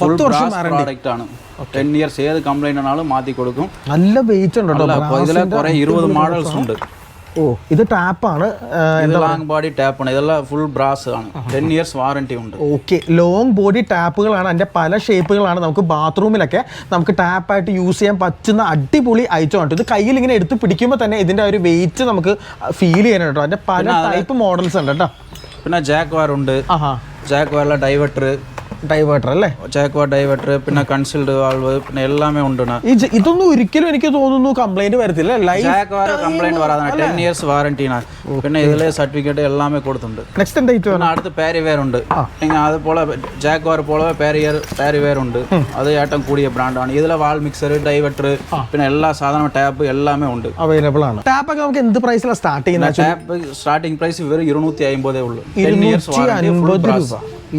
പ്രോഡക്റ്റ് ആണ് ടെൻ ഇയേഴ്സ് ഏത് കംപ്ലൈന്റ് ആണാലും മാറ്റി കൊടുക്കും നല്ല വെയിറ്റ് ഉണ്ട് ഇതിൽ ഇരുപത് മോഡൽസ് ഉണ്ട് ഓ ഇത് ടാപ്പാണ് ലോങ് ബോഡി ടാപ്പ് ആണ്. ഇതെല്ലാം ഫുൾ ബ്രാസ് ആണ്. ടെൻ ഇയേഴ്സ് വാറണ്ടി ഉണ്ട്. ഓക്കെ ലോങ് ബോഡി ടാപ്പുകളാണ്. അതിന്റെ പല ഷേപ്പുകളാണ് നമുക്ക് ബാത്റൂമിലൊക്കെ നമുക്ക് ടാപ്പായിട്ട് യൂസ് ചെയ്യാൻ പറ്റുന്ന അടിപൊളി ഐറ്റം ആണ് ഇത് കയ്യിൽ ഇങ്ങനെ എടുത്ത് പിടിക്കുമ്പോൾ തന്നെ ഇതിന്റെ ഒരു വെയിറ്റ് നമുക്ക് ഫീൽ ചെയ്യാൻ കേട്ടോ അതിന്റെ പല ടൈപ്പ് മോഡൽസ് ഉണ്ട് കേട്ടോ പിന്നെ ജാക്ക് വാർ ഉണ്ട്. ആഹാ. ജാക്ക് വാറിലെ ഡൈവട്ടർ ഡൈവേർട്ടർ അല്ലേ? ചാക്വാ ഡൈവേർട്ടർ പിന്നെ കൺസിൽഡ് വാൾവ് പിന്നെ എല്ലാമേ ഉണ്ടെന്ന്. ഇതൊന്നും ഒരിക്കലും എനിക്ക് തോന്നുന്നു കംപ്ലൈന്റ് വരത്തില്ല. കംപ്ലൈന്റ് ടെൻ ഇയേഴ്സ് വാറന്റി പിന്നെ ഇതിലെ സർട്ടിഫിക്കറ്റ് എല്ലാമേ കൊടുത്തിട്ടുണ്ട്. നെക്സ്റ്റ് എന്തായിട്ട് അടുത്ത് പേര് ഉണ്ട്. അതുപോലെ ജാക്വാർ പോലെ പേരിയർ പേര് ഉണ്ട്. അത് ഏറ്റവും കൂടിയ ബ്രാൻഡാണ് ഇതിലെ വാൾ മിക്സർ ഡൈവേർട്ടർ പിന്നെ എല്ലാ സാധനവും ടാപ്പ് എല്ലാമേ ഉണ്ട്. അവൈലബിൾ ആണ്. ടാപ്പ് ഒക്കെ നമുക്ക് എന്ത് പ്രൈസിലാണ് സ്റ്റാർട്ട് ചെയ്യുന്നത്? ടാപ്പ് സ്റ്റാർട്ടിംഗ് പ്രൈസ് വെറും ഇരുന്നൂറ്റി അമ്പതേ ഉള്ളൂ. ഇരുന്നൂറ്റി അൻപത്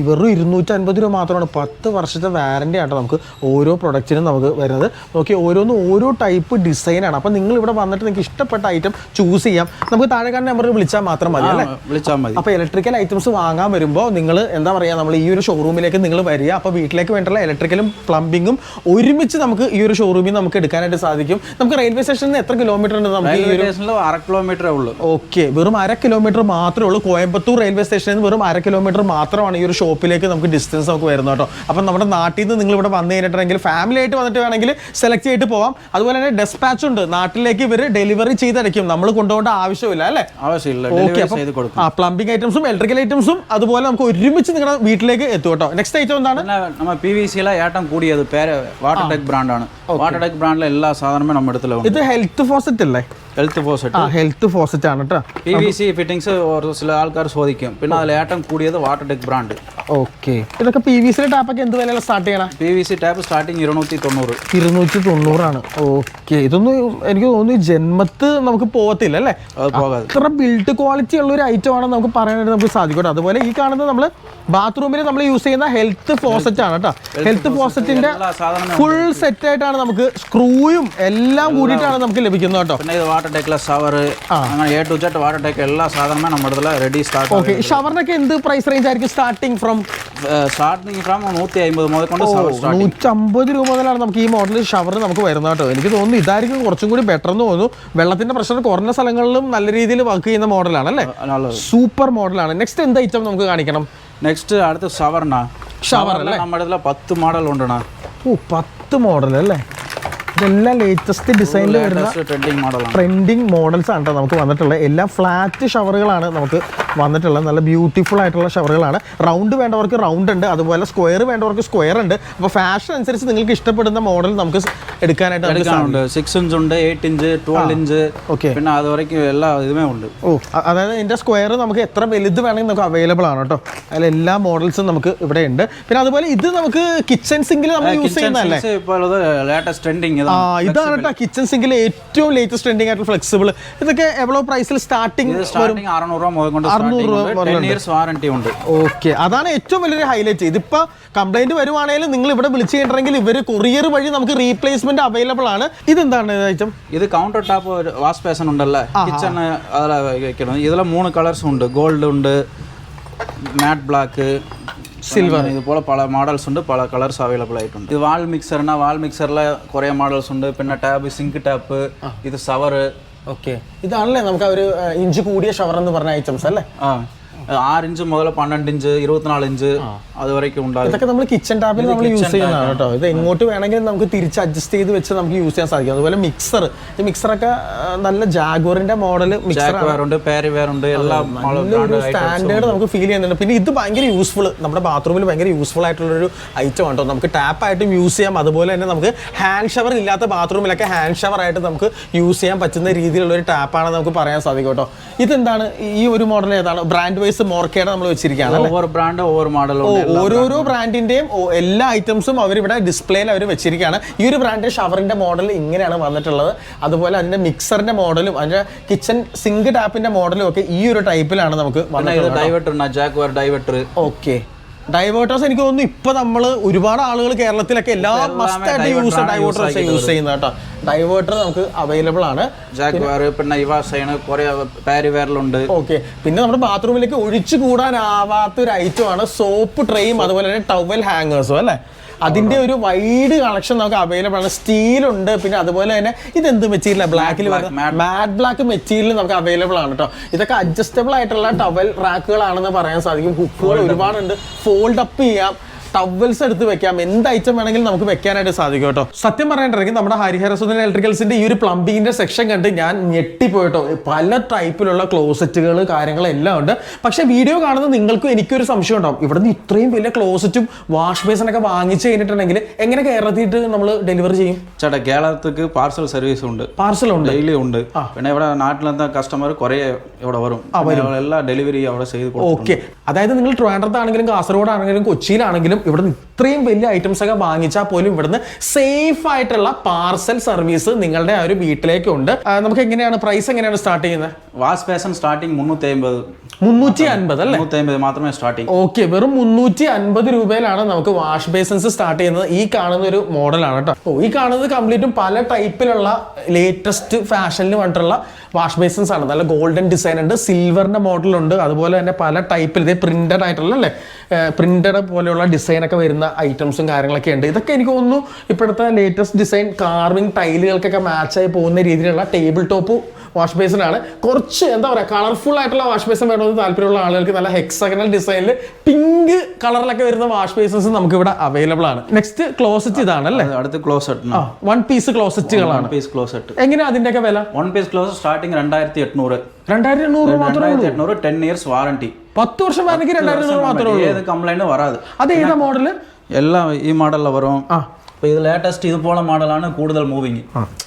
വെറും ഇരുന്നൂറ്റി അൻപത് രൂപ മാത്രമാണ് പത്ത് വർഷത്തെ വാറന്റി ആട്ടോ നമുക്ക് ഓരോ പ്രൊഡക്റ്റിനും നമുക്ക് വരുന്നത്. നോക്കി ഓരോന്നും ഓരോ ടൈപ്പ് ഡിസൈനാണ് അപ്പം നിങ്ങൾ ഇവിടെ വന്നിട്ട് നിങ്ങൾക്ക് ഇഷ്ടപ്പെട്ട ഐറ്റം ചൂസ് ചെയ്യാം. നമുക്ക് താഴെക്കാരൻ നമ്പറിൽ വിളിച്ചാൽ മാത്രം മതി അല്ലേ? വിളിച്ചാൽ മതി. അപ്പോൾ ഇലക്ട്രിക്കൽ ഐറ്റംസ് വാങ്ങാൻ വരുമ്പോൾ നിങ്ങൾ എന്താ പറയുക നമ്മൾ ഈ ഒരു ഷോറൂമിലേക്ക് നിങ്ങൾ വരിക. അപ്പോൾ വീട്ടിലേക്ക് വേണ്ടിയുള്ള ഇലക്ട്രിക്കലും പ്ലംബിങ്ങും ഒരുമിച്ച് നമുക്ക് ഈ ഒരു ഷോറൂമിൽ നമുക്ക് എടുക്കാനായിട്ട് സാധിക്കും. നമുക്ക് റെയിൽവേ സ്റ്റേഷനിൽ നിന്ന് എത്ര കിലോമീറ്റർ ഉണ്ട് നമുക്ക് ഈ റെയിൽവേ ഒരു അര കിലോമീറ്ററേ ഉള്ളൂ. ഓക്കെ വെറും അര കിലോമീറ്റർ മാത്രമേ ഉള്ളൂ. കോയമ്പത്തൂർ റെയിൽവേ സ്റ്റേഷനിൽ നിന്ന് വെറും അര കിലോമീറ്റർ മാത്രമാണ് ഈ ഒരു ഷോപ്പിലേക്ക് നമുക്ക് ഡിസ്റ്റൻസ് നമുക്ക് വരുന്നത് കേട്ടോ അപ്പം നമ്മുടെ നാട്ടിൽ നിന്ന് നിങ്ങൾ ഇവിടെ വന്നു കഴിഞ്ഞിട്ടുണ്ടെങ്കിൽ ഫാമിലി ആയിട്ട് വന്നിട്ട് വേണമെങ്കിൽ സെലക്ട് ചെയ്തിട്ട് പോവാം അതുപോലെ തന്നെ ഡെസ്പാച്ച് ഉണ്ട് നാട്ടിലേക്ക് ഇവർ ഡെലിവറി ചെയ്തടയ്ക്കും നമ്മൾ കൊണ്ടുപോകേണ്ട ആവശ്യമില്ല അല്ലേ ആവശ്യമില്ല ഓക്കെ ഡെലിവറി അപ്പം ചെയ്ത് കൊടുക്കും ആ പ്ലംബിംഗ് ഐറ്റംസും ഇലക്ട്രിക്കൽ ഐറ്റംസും അതുപോലെ നമുക്ക് ഒരുമിച്ച് നിങ്ങളുടെ വീട്ടിലേക്ക് എത്തും കേട്ടോ നെക്സ്റ്റ് ഐറ്റം എന്താണ് പിന്നെ നമ്മ പി വി സിയിലെ ഏട്ടം കൂടിയത് പേര് വാട്ടർ ടെക് ബ്രാൻഡാണ് വാട്ടർ ടെക് ബ്രാൻഡിലെ എല്ലാ സാധനവും നമ്മുടെ இடத்துல ഉണ്ട് ഇത് ഹെൽത്ത് ഫോസറ്റ് ആ ഹെൽത്ത് ഫോസറ്റ് ആണ് കേട്ടോ പി വി സി ഫിറ്റിംഗ്സ് ചില ആൾക്കാർ ചോദിക്കും. പിന്നെ അതിൽ ഏറ്റവും കൂടിയത് വാട്ടർ ടെക് ബ്രാൻഡ് ഓക്കെ ഇതൊക്കെ പി വി സിയുടെ ടാപ്പൊക്കെ എന്ത് വിലയിലാണ് സ്റ്റാർട്ട് ചെയ്യണം? P V C tap starting ഇരുന്നൂറ്റി തൊണ്ണൂറ് ഇരുന്നൂറ്റി തൊണ്ണൂറാണ് ഓക്കെ ഇതൊന്നും എനിക്ക് തോന്നുന്നു ജന്മത്ത് നമുക്ക് പോകത്തില്ല അല്ലേ? അത്ര ബിൽഡ് ക്വാളിറ്റി ഉള്ള ഒരു ഐറ്റം ആണ് നമുക്ക് പറയാനായിട്ട് നമുക്ക് സാധിക്കും അതുപോലെ ഈ കാണുന്നത് നമ്മൾ ബാത്റൂമിൽ നമ്മൾ യൂസ് ചെയ്യുന്ന ഹെൽത്ത് ഫോസറ്റ് ആണ് കേട്ടോ ഹെൽത്ത് ഫോസറ്റിന്റെ ഫുൾ സെറ്റ് ആയിട്ടാണ് നമുക്ക് സ്ക്രൂയും എല്ലാം കൂടിയിട്ടാണ് നമുക്ക് ലഭിക്കുന്നത് കേട്ടോ വാട്ടർ ടേക്കിലെ ഷവർ അങ്ങനെ A to Z water take എല്ലാ സാധനമേ നമ്മുടെ ഇതിൽ റെഡി സ്റ്റാർട്ട് ഓക്കെ ഷവറിനൊക്കെ എന്ത് പ്രൈസ് റേഞ്ച് ആയിരിക്കും സ്റ്റാർട്ടിങ് ഫ്രം സ്റ്റാർട്ടിങ് ഫ്രം നൂറ്റി അമ്പത് മുതൽ കൊണ്ട് നൂറ്റി അമ്പത് നൂറ്റമ്പത് രൂപ മുതലാണ് നമുക്ക് ഈ മോഡൽ ഷവർ നമുക്ക് വരുന്നത് കേട്ടോ. എനിക്ക് തോന്നുന്നു ഇതായിരിക്കും കുറച്ചും കൂടി ബെറ്റർ എന്ന് തോന്നുന്നു. വെള്ളത്തിന്റെ പ്രഷർ കുറഞ്ഞ സ്ഥലങ്ങളിലും നല്ല രീതിയിൽ വർക്ക് ചെയ്യുന്ന മോഡലാണ് അല്ലേ? സൂപ്പർ മോഡലാണ് നെക്സ്റ്റ് എന്ത് ഐറ്റം നമുക്ക് കാണിക്കണം? നെക്സ്റ്റ് അടുത്ത് ഷവർണ ഷവർ നമ്മുടെ പത്ത് മോഡൽ ഉണ്ടെണ്ണ ഓ പത്ത് മോഡൽ അല്ലേ? ഇതെല്ലാം ലേറ്റസ്റ്റ് ഡിസൈനിൽ വരുന്ന ട്രെൻഡിങ് മോഡൽസ് ആണ്. കേട്ടോ നമുക്ക് വന്നിട്ടുള്ളത്. എല്ലാം ഫ്ലാറ്റ് ഷവറുകളാണ് നമുക്ക് വന്നിട്ടുള്ളത്. നല്ല ബ്യൂട്ടിഫുൾ ആയിട്ടുള്ള ഷവറുകളാണ് റൗണ്ട് വേണ്ടവർക്ക് റൗണ്ട് ഉണ്ട്. അതുപോലെ സ്ക്വയർ വേണ്ടവർക്ക് സ്ക്വയർ ഉണ്ട്. അപ്പോൾ ഫാഷൻ അനുസരിച്ച് നിങ്ങൾക്ക് ഇഷ്ടപ്പെടുന്ന മോഡൽ നമുക്ക് എടുക്കാനായിട്ട് എടുക്കാനുണ്ട്. സിക്സ് ഇഞ്ച് ഉണ്ട് eight inch twelve inch okay പിന്നെ അതുവരേക്കും എല്ലാ ഇതുമേ ഉണ്ട്. ഓ അതായത് ഇതിന്റെ സ്ക്വയർ നമുക്ക് എത്ര വലുത് വേണമെങ്കിൽ നമുക്ക് അവൈലബിൾ ആണ് കേട്ടോ അതിൽ എല്ലാ മോഡൽസും നമുക്ക് ഇവിടെ ഉണ്ട്. പിന്നെ അതുപോലെ ഇത് നമുക്ക് കിച്ചൺ സിങ്കിൽ നമ്മൾ യൂസ് ചെയ്യുന്നതല്ലേ? ഇപ്പോൾ ലേറ്റസ്റ്റ് ട്രെൻഡിങ് തുടങ്ങിയതാണ് ഇതാണ് കിച്ചൺ സിങ്കിൽ ഏറ്റവും ലേറ്റസ്റ്റ് ട്രെൻഡിങ് ആയിട്ടുള്ള ഫ്ലെക്സിബിൾ ഇതൊക്കെ എവ്വളോ പ്രൈസിൽ സ്റ്റാർട്ടിംഗ് സ്റ്റാർട്ടിംഗ് അറുന്നൂറ് രൂപ മുതൽ കൊണ്ട് വാറണ്ടി ഉണ്ട്. ഓക്കെ അതാണ് ഏറ്റവും വലിയൊരു ഹൈലൈറ്റ് ഇതിപ്പോ കംപ്ലൈന്റ് വരുവാണെങ്കിലും നിങ്ങൾ ഇവിടെ വിളിച്ചു കഴിഞ്ഞിട്ടുണ്ടെങ്കിൽ ഇവർ കൊറിയർ വഴി നമുക്ക് റീപ്ലേസ്മെന്റ് അവൈലബിൾ ആണ്. ഇതെന്താണ് ഐറ്റം ഇത് കൗണ്ടർ ടോപ്പ് വാഷ് ബേസൺ ഉണ്ടല്ലേ? കിച്ചൺ അതിൽ മൂന്ന് കളേഴ്സ് ഉണ്ട്. ഗോൾഡ് ഉണ്ട് മാറ്റ് ബ്ലാക്ക് സിൽവർ ഇത് പോലെ പല മോഡൽസ് ഉണ്ട് പല കളേഴ്സ് അവൈലബിൾ ആയിട്ടുണ്ട് ഇത് വാൾ മിക്സറിനാ വാൾ മിക്സറിൽ കുറേ മോഡൽസ് ഉണ്ട് പിന്നെ ടാപ്പ് സിങ്ക് ടാപ്പ് ഇത് സവർ ഓക്കെ ഇതാണല്ലേ നമുക്ക് ആ ഒരു ഇഞ്ച് കൂടിയ ഷവർ എന്ന് പറഞ്ഞ ഐറ്റംസ് അല്ലേ ആ ആറ് ഇഞ്ച് മുതൽ പന്ത്രണ്ട് ഇഞ്ച് ഇരുപത്തിനാല് ഇഞ്ച് അത് വരയ്ക്കും ഉണ്ടാകും. ഇതൊക്കെ നമ്മൾ കിച്ചൺ ടാപ്പിൽ നമ്മൾ യൂസ് ചെയ്യുന്നതാണ് കേട്ടോ. ഇത് എങ്ങോട്ട് വേണമെങ്കിലും നമുക്ക് തിരിച്ച് അഡ്ജസ്റ്റ് ചെയ്ത് വെച്ച് നമുക്ക് യൂസ് ചെയ്യാൻ സാധിക്കും. അതുപോലെ മിക്സർ ഈ മിക്സറൊക്കെ നല്ല ജാഗോറിന്റെ മോഡൽ മിക്സർ പേര് വേറുണ്ട് ഉണ്ട് പാരി വെയർ ഉണ്ട് എല്ലാ നല്ലൊരു സ്റ്റാൻഡേർഡ് നമുക്ക് ഫീൽ ചെയ്യുന്നുണ്ട്. പിന്നെ ഇത് ഭയങ്കര യൂസ്ഫുൾ നമ്മുടെ ബാത്റൂമിൽ ഭയങ്കര യൂസ്ഫുൾ ആയിട്ടുള്ള ഒരു ഐറ്റം ആണ് നമുക്ക് ടാപ്പ് ആയിട്ടും യൂസ് ചെയ്യാം. അതുപോലെ തന്നെ നമുക്ക് ഹാൻഡ് ഷവർ ഇല്ലാത്ത ബാത്റൂമിലൊക്കെ ഹാൻഡ് ഷവർ ആയിട്ട് നമുക്ക് യൂസ് ചെയ്യാൻ പറ്റുന്ന രീതിയിലുള്ള ഒരു ടാപ്പാണ് നമുക്ക് പറയാൻ സാധിക്കും കേട്ടോ. ഇതെന്താണ്? ഈ ഒരു മോഡൽ ഏതാണ്? ബ്രാൻഡ് വൈസ് മോർക്കേടെ നമ്മൾ വെച്ചിരിക്കുകയാണ് ഓവർ ബ്രാൻഡ് ഓവർ മോഡൽ ഓരോരോ ബ്രാൻഡിന്റെയും എല്ലാ ഐറ്റംസും അവർ ഇവിടെ ഡിസ്പ്ലേയിൽ അവർ വെച്ചിരിക്കുകയാണ്. ഈ ഒരു ബ്രാൻഡ് ഷവറിന്റെ മോഡൽ ഇങ്ങനെയാണ് വന്നിട്ടുള്ളത്. അതുപോലെ അതിന്റെ മിക്സറിന്റെ മോഡലും അതിന്റെ കിച്ചൺ സിങ്ക് ടാപ്പിന്റെ മോഡലും ഒക്കെ ഈ ഒരു ടൈപ്പിലാണ് നമുക്ക് ഡൈവട്ടർ ഡൈവട്ടർ ഓക്കെ ഡൈവേർട്ടേഴ്സ് എനിക്ക് തോന്നുന്നു ഇപ്പൊ നമ്മൾ ഒരുപാട് ആളുകൾ കേരളത്തിലൊക്കെ എല്ലാ മസ്റ്റ് ആയിട്ട് യൂസ് ഡൈവേർട്ടേഴ്സ് യൂസ് ചെയ്യുന്ന കേട്ടോ. ഡൈവേർട്ടർ നമുക്ക് അവൈലബിൾ ആണ്. ജാഗ്വാർ പിന്നെ ഓക്കെ പിന്നെ നമ്മുടെ ബാത്റൂമിലേക്ക് ഒഴിച്ചു കൂടാനാവാത്ത ഒരു ഐറ്റം ആണ് സോപ്പ് ട്രെയും അതുപോലെ തന്നെ ടവൽ ഹാങ്ങേഴ്സും അല്ലേ? അതിന്റെ ഒരു വൈഡ് കളക്ഷൻ നമുക്ക് അവൈലബിൾ ആണ്. സ്റ്റീൽ ഉണ്ട്. പിന്നെ അതുപോലെ തന്നെ ഇത് എന്ത് മെറ്റീരിയൽ ബ്ലാക്കിൽ മാറ്റ് ബ്ലാക്ക് മെറ്റീരിയൽ നമുക്ക് അവൈലബിൾ ആണ് കേട്ടോ ഇതൊക്കെ അഡ്ജസ്റ്റബിൾ ആയിട്ടുള്ള ടവൽ റാക്കുകളാണെന്ന് പറയാൻ സാധിക്കും. ഹുക്കുകൾ ഒരുപാടുണ്ട്. ഫോൾഡ് അപ്പ് ചെയ്യാം. ടവൽസ് എടുത്ത് വെക്കാം. എന്ത് ഐറ്റം വേണമെങ്കിലും നമുക്ക് വെക്കാനായിട്ട് സാധിക്കും കേട്ടോ. സത്യം പറയണ്ടെങ്കിൽ നമ്മുടെ ഹരിഹരസുധൻ ഇലക്ട്രിക്കൽസിന്റെ ഈ ഒരു പ്ലംബിങ്ങിന്റെ സെക്ഷൻ കണ്ട് ഞാൻ ഞെട്ടിപ്പോയിട്ടോ. പല ടൈപ്പിലുള്ള ക്ലോസറ്റുകൾ കാര്യങ്ങളെല്ലാം ഉണ്ട്. പക്ഷെ വീഡിയോ കാണുന്ന നിങ്ങൾക്കും എനിക്കൊരു സംശയം ഉണ്ടാവും. ഇവിടുന്ന് ഇത്രയും വലിയ ക്ലോസറ്റും വാഷ് ബേസിനൊക്കെ വാങ്ങിച്ചു കഴിഞ്ഞിട്ടുണ്ടെങ്കിൽ എങ്ങനെ കേരളത്തിയിട്ട് നമ്മൾ ഡെലിവറി ചെയ്യും? ചേട്ടാ കേരളത്തിക്ക് പാർസൽ സർവീസ് ഉണ്ട്. പാർസൽ ഉണ്ട്. ഡെയിലി ഉണ്ട്. പിന്നെ ഇവിടെ നാട്ടിലെന്താ കസ്റ്റമർ കുറേ ഇവിടെ വരും. അവർ എല്ലാ ഡെലിവറി അവിടെ ചെയ്ത് ഓക്കെ അതായത് നിങ്ങൾ ട്രിവാൻഡ്രത്താണെങ്കിലും കാസർഗോഡ് ആണെങ്കിലും കൊച്ചിയിലാണെങ്കിലും ഇവിടുന്ന് ഇത്രയും വലിയ ഐറ്റംസ് ഒക്കെ വാങ്ങിച്ചാൽ പോലും ഇവിടുന്ന് സേഫ് ആയിട്ടുള്ള പാർസൽ സർവീസ് നിങ്ങളുടെ ആ ഒരു വീട്ടിലേക്കുണ്ട്. നമുക്ക് എങ്ങനെയാണ് പ്രൈസ് എങ്ങനെയാണ് സ്റ്റാർട്ട് ചെയ്യുന്നത്? വാഷ് ബേസൺ സ്റ്റാർട്ടിങ് മുന്നൂറ്റി അമ്പത് മുന്നൂറ്റി അൻപത് അല്ലേ മാത്രമേ സ്റ്റാർട്ടിങ് ഓക്കെ വെറും മുന്നൂറ്റി അൻപത് രൂപയിലാണ് നമുക്ക് വാഷ് ബേസിൻസ് സ്റ്റാർട്ട് ചെയ്യുന്നത്. ഈ കാണുന്ന ഒരു മോഡലാണ് കേട്ടോ ഓ ഈ കാണുന്നത് കംപ്ലീറ്റും പല ടൈപ്പിലുള്ള ലേറ്റസ്റ്റ് ഫാഷനിൽ വന്നിട്ടുള്ള വാഷ് ബേസിൻസ് ആണ്. നല്ല ഗോൾഡൻ ഡിസൈൻ ഉണ്ട് സിൽവറിന്റെ മോഡലുണ്ട് അതുപോലെ തന്നെ പല ടൈപ്പിൽ ഇതേ പ്രിന്റഡ് ആയിട്ടുള്ള അല്ലേ? പ്രിന്റഡ് പോലെയുള്ള ഡിസൈൻ ഒക്കെ വരുന്ന ഐറ്റംസും കാര്യങ്ങളൊക്കെ ഉണ്ട്. ഇതൊക്കെ എനിക്ക് തോന്നുന്നു ഇപ്പോഴത്തെ ലേറ്റസ്റ്റ് ഡിസൈൻ കാർവിംഗ് ടൈലുകൾക്കൊക്കെ മാച്ചായി പോകുന്ന രീതിയിലുള്ള ടേബിൾ ടോപ്പ് വാഷ് ബേസിനാണ്. കുറച്ച് എന്താ പറയുക കളർഫുൾ ആയിട്ടുള്ള വാഷ് ബേസിൻ വേണമെന്ന് താല്പര്യമുള്ള ആളുകൾക്ക് നല്ല ഹെക്സഗണൽ ഡിസൈനിൽ പിങ്ക് കളറിലൊക്കെ വരുന്ന വാഷ് ബേസസ് നമുക്ക് ഇവിടെ അവൈലബിൾ ആണ്. നെക്സ്റ്റ് ക്ലോസറ്റ് ഇതാണ് അല്ലേ അടുത്ത് ക്ലോസറ്റ് വൺ പീസ് ക്ലോസറ്റുകളാണ് പീസ് ക്ലോസറ്റ് എങ്ങനെയാ അതിന്റെയൊക്കെ വില? വൺ പീസ് ക്ലോസ് സ്റ്റാർട്ടിംഗ് രണ്ടായിരത്തി എണ്ണൂറ് രണ്ടായിരത്തി എണ്ണൂറ് മാത്രമേ എണ്ണൂറ് ടെൻ ഇയേഴ്സ് വാറണ്ടി പത്ത് വർഷം വാറണ്ടി രണ്ടായിരത്തി മാത്രമേ ഏത് കംപ്ലൈന്റ് വരാതെ. അത് ഏതാ മോഡൽ എല്ലാം ഈ മോഡലിൽ വരും ഇപ്പോൾ ഇത് ലേറ്റസ്റ്റ് ഇതുപോലെ മോഡലാണ് കൂടുതൽ മൂവിങ്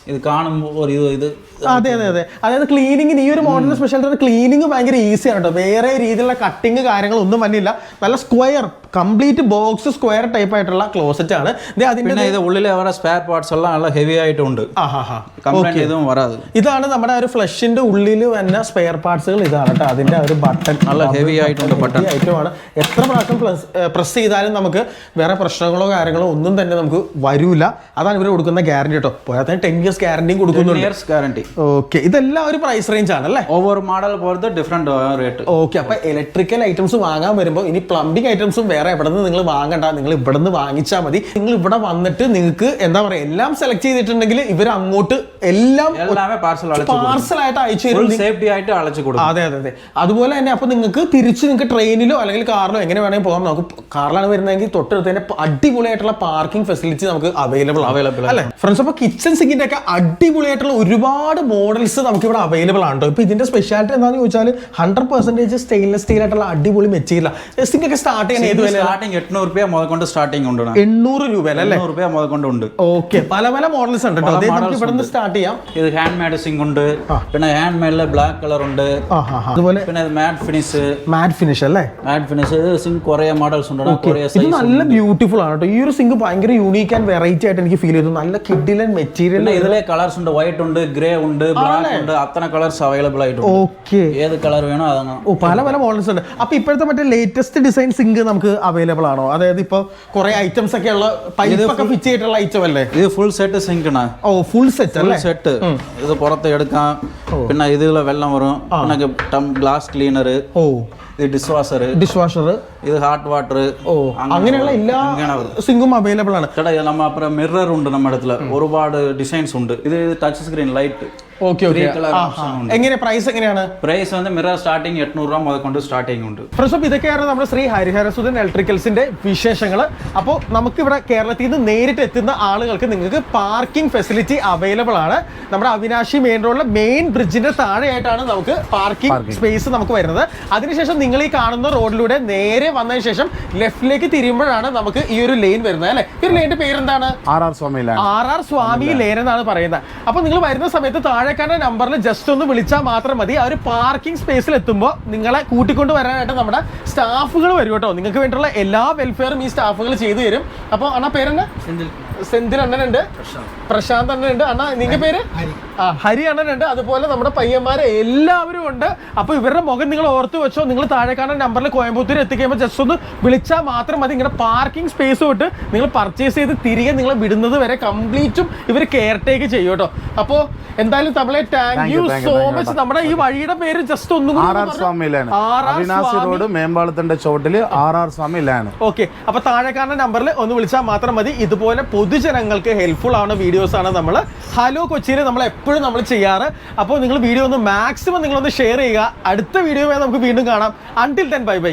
ഇത് കാണുമ്പോൾ ഒരു ഇത് ഇത് അതെ അതെ അതെ അതായത് ക്ലീനിങ്ങിന് ഈ ഒരു മോഡൽ സ്പെഷ്യൽ ക്ലീനിങ് ഭയങ്കര ഈസിയാണ് കേട്ടോ. വേറെ രീതിയിലുള്ള കട്ടിങ് കാര്യങ്ങളൊന്നും വന്നില്ല. നല്ല square complete box square type ആയിട്ടുള്ള ക്ലോസറ്റ് ആണ്. അതിന്റെ അവരുടെ സ്പെയർ പാർട്സ് എല്ലാം നല്ല ഹെവി ആയിട്ടുണ്ട്. ഇതാണ് നമ്മുടെ ഒരു ഫ്ലഷിന്റെ ഉള്ളിൽ തന്നെ സ്പെയർ പാർട്സുകൾ ഇതാണ് അതിന്റെ ഒരു ബട്ടൺ നല്ല ഹെവി ആയിട്ടുണ്ട് ബട്ടൺ ആയിട്ടുമാണ് എത്ര പ്രാവശ്യം പ്രസ് ചെയ്താലും നമുക്ക് വേറെ പ്രശ്നങ്ങളോ കാര്യങ്ങളോ ഒന്നും തന്നെ നമുക്ക് വരൂല. അതാണ് ഇവർ കൊടുക്കുന്ന ഗ്യാരണ്ടി കേട്ടോ പോരാതെ ടെൻ ഇയേഴ്സ് ഗ്യാരണ്ടിയും കൊടുക്കുന്നുണ്ട്. ഇയേഴ്സ് ഗ്യാരണ്ടി ഓക്കെ ഇതെല്ലാം ഒരു പ്രൈസ് റേഞ്ച് ആണ് അല്ലേ ഓവർ മോഡൽ പോലത്തെ ഡിഫറെന്റ് റേറ്റ് ഓക്കെ അപ്പൊ ഇലക്ട്രിക്കൽ ഐറ്റംസ് വാങ്ങാൻ വരുമ്പോൾ ഇനി പ്ലംബിംഗ് ഐറ്റംസും വേറെ എവിടെ നിന്ന് നിങ്ങൾ വാങ്ങണ്ട നിങ്ങൾ ഇവിടെ നിന്ന് വാങ്ങിച്ചാൽ മതി. നിങ്ങൾ ഇവിടെ വന്നിട്ട് നിങ്ങൾക്ക് എന്താ പറയുക എല്ലാം സെലക്ട് ചെയ്തിട്ടുണ്ടെങ്കിൽ ഇവർ അങ്ങോട്ട് എല്ലാം പാർസൽ ആയിട്ട് അയച്ചു തരും അതെ അതെ അതെ. അതുപോലെ തന്നെ അപ്പോൾ നിങ്ങൾക്ക് തിരിച്ച് നിങ്ങൾക്ക് ട്രെയിനിലോ അല്ലെങ്കിൽ കാറിലോ എങ്ങനെ വേണമെങ്കിൽ പോകാം. നമുക്ക് കാറിലാണ് വരുന്നതെങ്കിൽ തൊട്ടടുത്ത് തന്നെ അടിപൊളിയായിട്ടുള്ള പാർക്കിംഗ് ഫെസിലിറ്റി നമുക്ക് അവൈലബിൾ അവൈലബിൾ അല്ലെ? ഫ്രണ്ട്സ് അപ്പോൾ കിച്ചൺ സിങ്കിന്റെ ഒക്കെ അടിപൊളിയായിട്ടുള്ള ഒരുപാട് മോഡൽസ് നമുക്ക് ഇവിടെ അവൈലബിൾ ആണ് ഇപ്പൊ ഇതിന്റെ സ്പെഷ്യാലിറ്റി എന്താണെന്ന് ചോദിച്ചാൽ ഹൺഡ്രഡ് പെർസെന്റേജ് സ്റ്റെയിൻലെസ് സ്റ്റീൽ ആയിട്ടുള്ള അടിപൊളി മെറ്റീരിയലാണ് സിങ്ക് ഒക്കെ സ്റ്റാർട്ട് ചെയ്യാൻ ഏത് വില സ്റ്റാർട്ടിങ് എണ്ണൂറ് രൂപ മുതൽ കൊണ്ട് സ്റ്റാർട്ടിംഗ് ഉണ്ട് എണ്ണൂറ് രൂപ അല്ലേ? രൂപ മുതൽ കൊണ്ട് ഉണ്ട്. ഓക്കെ. പല പല മോഡൽസ് ഉണ്ട് കേട്ടോ നമുക്ക് ഇവിടെ സ്റ്റാർട്ട് ചെയ്യാം. ഇത് ഹാൻഡ് മേഡ് സിങ്ക് ഉണ്ട് പിന്നെ ഹാൻഡ് മെയ്ഡിൽ ബ്ലാക്ക് കളർ ഉണ്ട്. അതുപോലെ പിന്നെ മാറ്റ് ഫിനിഷ് മാറ്റ് ഫിനിഷ് അല്ലേ? മാറ്റ് ഫിനിഷ് സിങ്ക് കുറേ മോഡൽസ് ഉണ്ട് ഇത് നല്ല ബ്യൂട്ടിഫുൾ ആണ് കേട്ടോ ഈ ഒരു സിങ്ക് ഭയങ്കര യൂണീക്ക് ആൻഡ് വെറൈറ്റി ആയിട്ട് എനിക്ക് ഫീൽ ചെയ്തു. നല്ല കിഡിലൻ മെറ്റീരിയൽ ഇതിലെ കളേഴ്സ് ഉണ്ട്. വൈറ്റ് ഉണ്ട് ഗ്രേ ഉണ്ട് ബ്ലാക്ക് ഉണ്ട്. അത്ര കളേഴ്സ് അവൈലബിൾ ആയിട്ടുണ്ട്. ഓക്കെ. ഏത് കളർ വേണോ അതാണ് ഓ പല പല മോഡൽസ് ഉണ്ട്. അപ്പൊ ഇപ്പോഴത്തെ മറ്റേ ലേറ്റസ്റ്റ് ഡിസൈൻ സിങ്ക് നമുക്ക് അവൈലബിൾ ആണോ? അതായത് ഇപ്പൊ കുറെ ഐറ്റംസ് ഒക്കെ ഉള്ള പൈപ്പ് ഒക്കെ ഫിറ്റ് ചെയ്തിട്ടുള്ള ഐറ്റം അല്ലേ? ഇത് ഫുൾ സെറ്റ് സിങ്ക്ണ് ഓ ഫുൾ സെറ്റ് ഫുൾ അല്ലേ? സെറ്റ് ഇത് പുറത്ത് എടുക്കാം. പിന്നെ ഇതിലെ വെള്ളം വരും. പിന്നെ ടം ഗ്ലാസ് ക്ലീനർ ഓ. ഇത് ഡിഷ് വാഷർ ഡിഷ് വാഷർ ഇത് ഹോട്ട് വാട്ടർ ഓ അങ്ങനെയുള്ള എല്ലാ സിങ്കും അവൈലബിൾ ആണ്. ചേട്ടാ നമ്മ അപ്പുറം മിറർ ഉണ്ട് നമ്മുടെ ഇടത്തിൽ ഒരുപാട് ഡിസൈൻസ് ഉണ്ട്. ഇത് touch screen light okay okay എങ്ങനെ പ്രൈസ് എങ്ങനെയാണ്? പ്രൈസ് വന്ന് മിറർ സ്റ്റാർട്ടിങ് എട്നൂറ് രൂപ മുതൽ കൊണ്ട് സ്റ്റാർട്ടിങ് ഉണ്ട്. ഫ്രഷപ്പ് ഇതൊക്കെയായിരുന്നു നമ്മുടെ ശ്രീ ഹരിഹരസുധൻ ഇലക്ട്രിക്കൽസിന്റെ വിശേഷങ്ങൾ അപ്പോൾ നമുക്ക് ഇവിടെ കേരളത്തിൽ നിന്ന് നേരിട്ട് എത്തുന്ന ആളുകൾക്ക് നിങ്ങൾക്ക് പാർക്കിംഗ് ഫെസിലിറ്റി അവൈലബിൾ ആണ്. നമ്മുടെ അവിനാശി മെയിൻ റോഡിലെ മെയിൻ ബ്രിഡ്ജിന്റെ താഴെയായിട്ടാണ് നമുക്ക് പാർക്കിംഗ് സ്പേസ് നമുക്ക് വരുന്നത്. അതിനുശേഷം നിങ്ങൾ ഈ കാണുന്ന റോഡിലൂടെ നേരെ വന്നതിന് ശേഷം ലെഫ്റ്റിലേക്ക് തിരിയുമ്പോഴാണ് നമുക്ക് ഈ ഒരു ലൈൻ വരുന്നത് അല്ലെ? ഈ ഒരു പേര് പേരെന്താണ്? R R Swamy R R Swamy lane എന്നാണ് പറയുന്നത്. അപ്പൊ നിങ്ങൾ വരുന്ന സമയത്ത് താഴെക്കാരുടെ നമ്പറിൽ ജസ്റ്റ് ഒന്ന് വിളിച്ചാൽ മാത്രം മതി. ആ ഒരു പാർക്കിംഗ് സ്പേസിൽ എത്തുമ്പോൾ നിങ്ങളെ കൂട്ടിക്കൊണ്ട് വരാനായിട്ട് നമ്മുടെ സ്റ്റാഫുകൾ വരും കേട്ടോ. നിങ്ങൾക്ക് വേണ്ടിയുള്ള എല്ലാ വെൽഫെയറും ഈ സ്റ്റാഫുകൾ ചെയ്തു തരും. അപ്പോൾ അണ്ണാ പേരെന്നാ? സെന്തിൽ. അണ്ണനുണ്ട്. പ്രശാന്ത്. അണ്ണനുണ്ട്. അണ്ണാ നിങ്ങളുടെ പേര്? ഹരി. അണ്ണനുണ്ട് അതുപോലെ നമ്മുടെ പയ്യന്മാരെ എല്ലാവരും ഉണ്ട്. അപ്പൊ ഇവരുടെ മുഖം നിങ്ങൾ ഓർത്ത് വെച്ചോ നിങ്ങൾ താഴെ കാണുന്ന നമ്പറിൽ കോയമ്പത്തൂർ എത്തിക്കുമ്പോൾ ജസ്റ്റ് ഒന്ന് വിളിച്ചാൽ മാത്രം മതി. നിങ്ങളുടെ പാർക്കിംഗ് സ്പേസ് തൊട്ട് നിങ്ങൾ പർച്ചേസ് ചെയ്ത് തിരികെ നിങ്ങൾ വിടുന്നത് വരെ കംപ്ലീറ്റും ഇവർ കെയർ ടേക്ക് ചെയ്യും കേട്ടോ. അപ്പോൾ എന്തായാലും തമിഴെ താങ്ക് യു സോ മച്ച് നമ്മുടെ ഈ വഴിയുടെ പേര് ജസ്റ്റ് ഒന്നും അവിനാശി. റോഡ് മേമ്പാളത്തിന്റെ ചോട്ടിൽ ആർ ആർ ഓക്കെ അപ്പൊ കാണുന്ന നമ്പറിൽ ഒന്ന് വിളിച്ചാൽ മാത്രം മതി. ഇതുപോലെ പൊതുജനങ്ങൾക്ക് ഹെൽപ്ഫുൾ ആവുന്ന വീഡിയോസ് ആണ് നമ്മൾ ഹലോ കൊച്ചിയിൽ നമ്മൾ എപ്പോഴും നമ്മൾ ചെയ്യാറ്. അപ്പോൾ നിങ്ങൾ വീഡിയോ ഒന്ന് മാക്സിമം നിങ്ങളൊന്ന് ഷെയർ ചെയ്യുക. അടുത്ത വീഡിയോയുമായി നമുക്ക് വീണ്ടും കാണാം. Until ten bye bye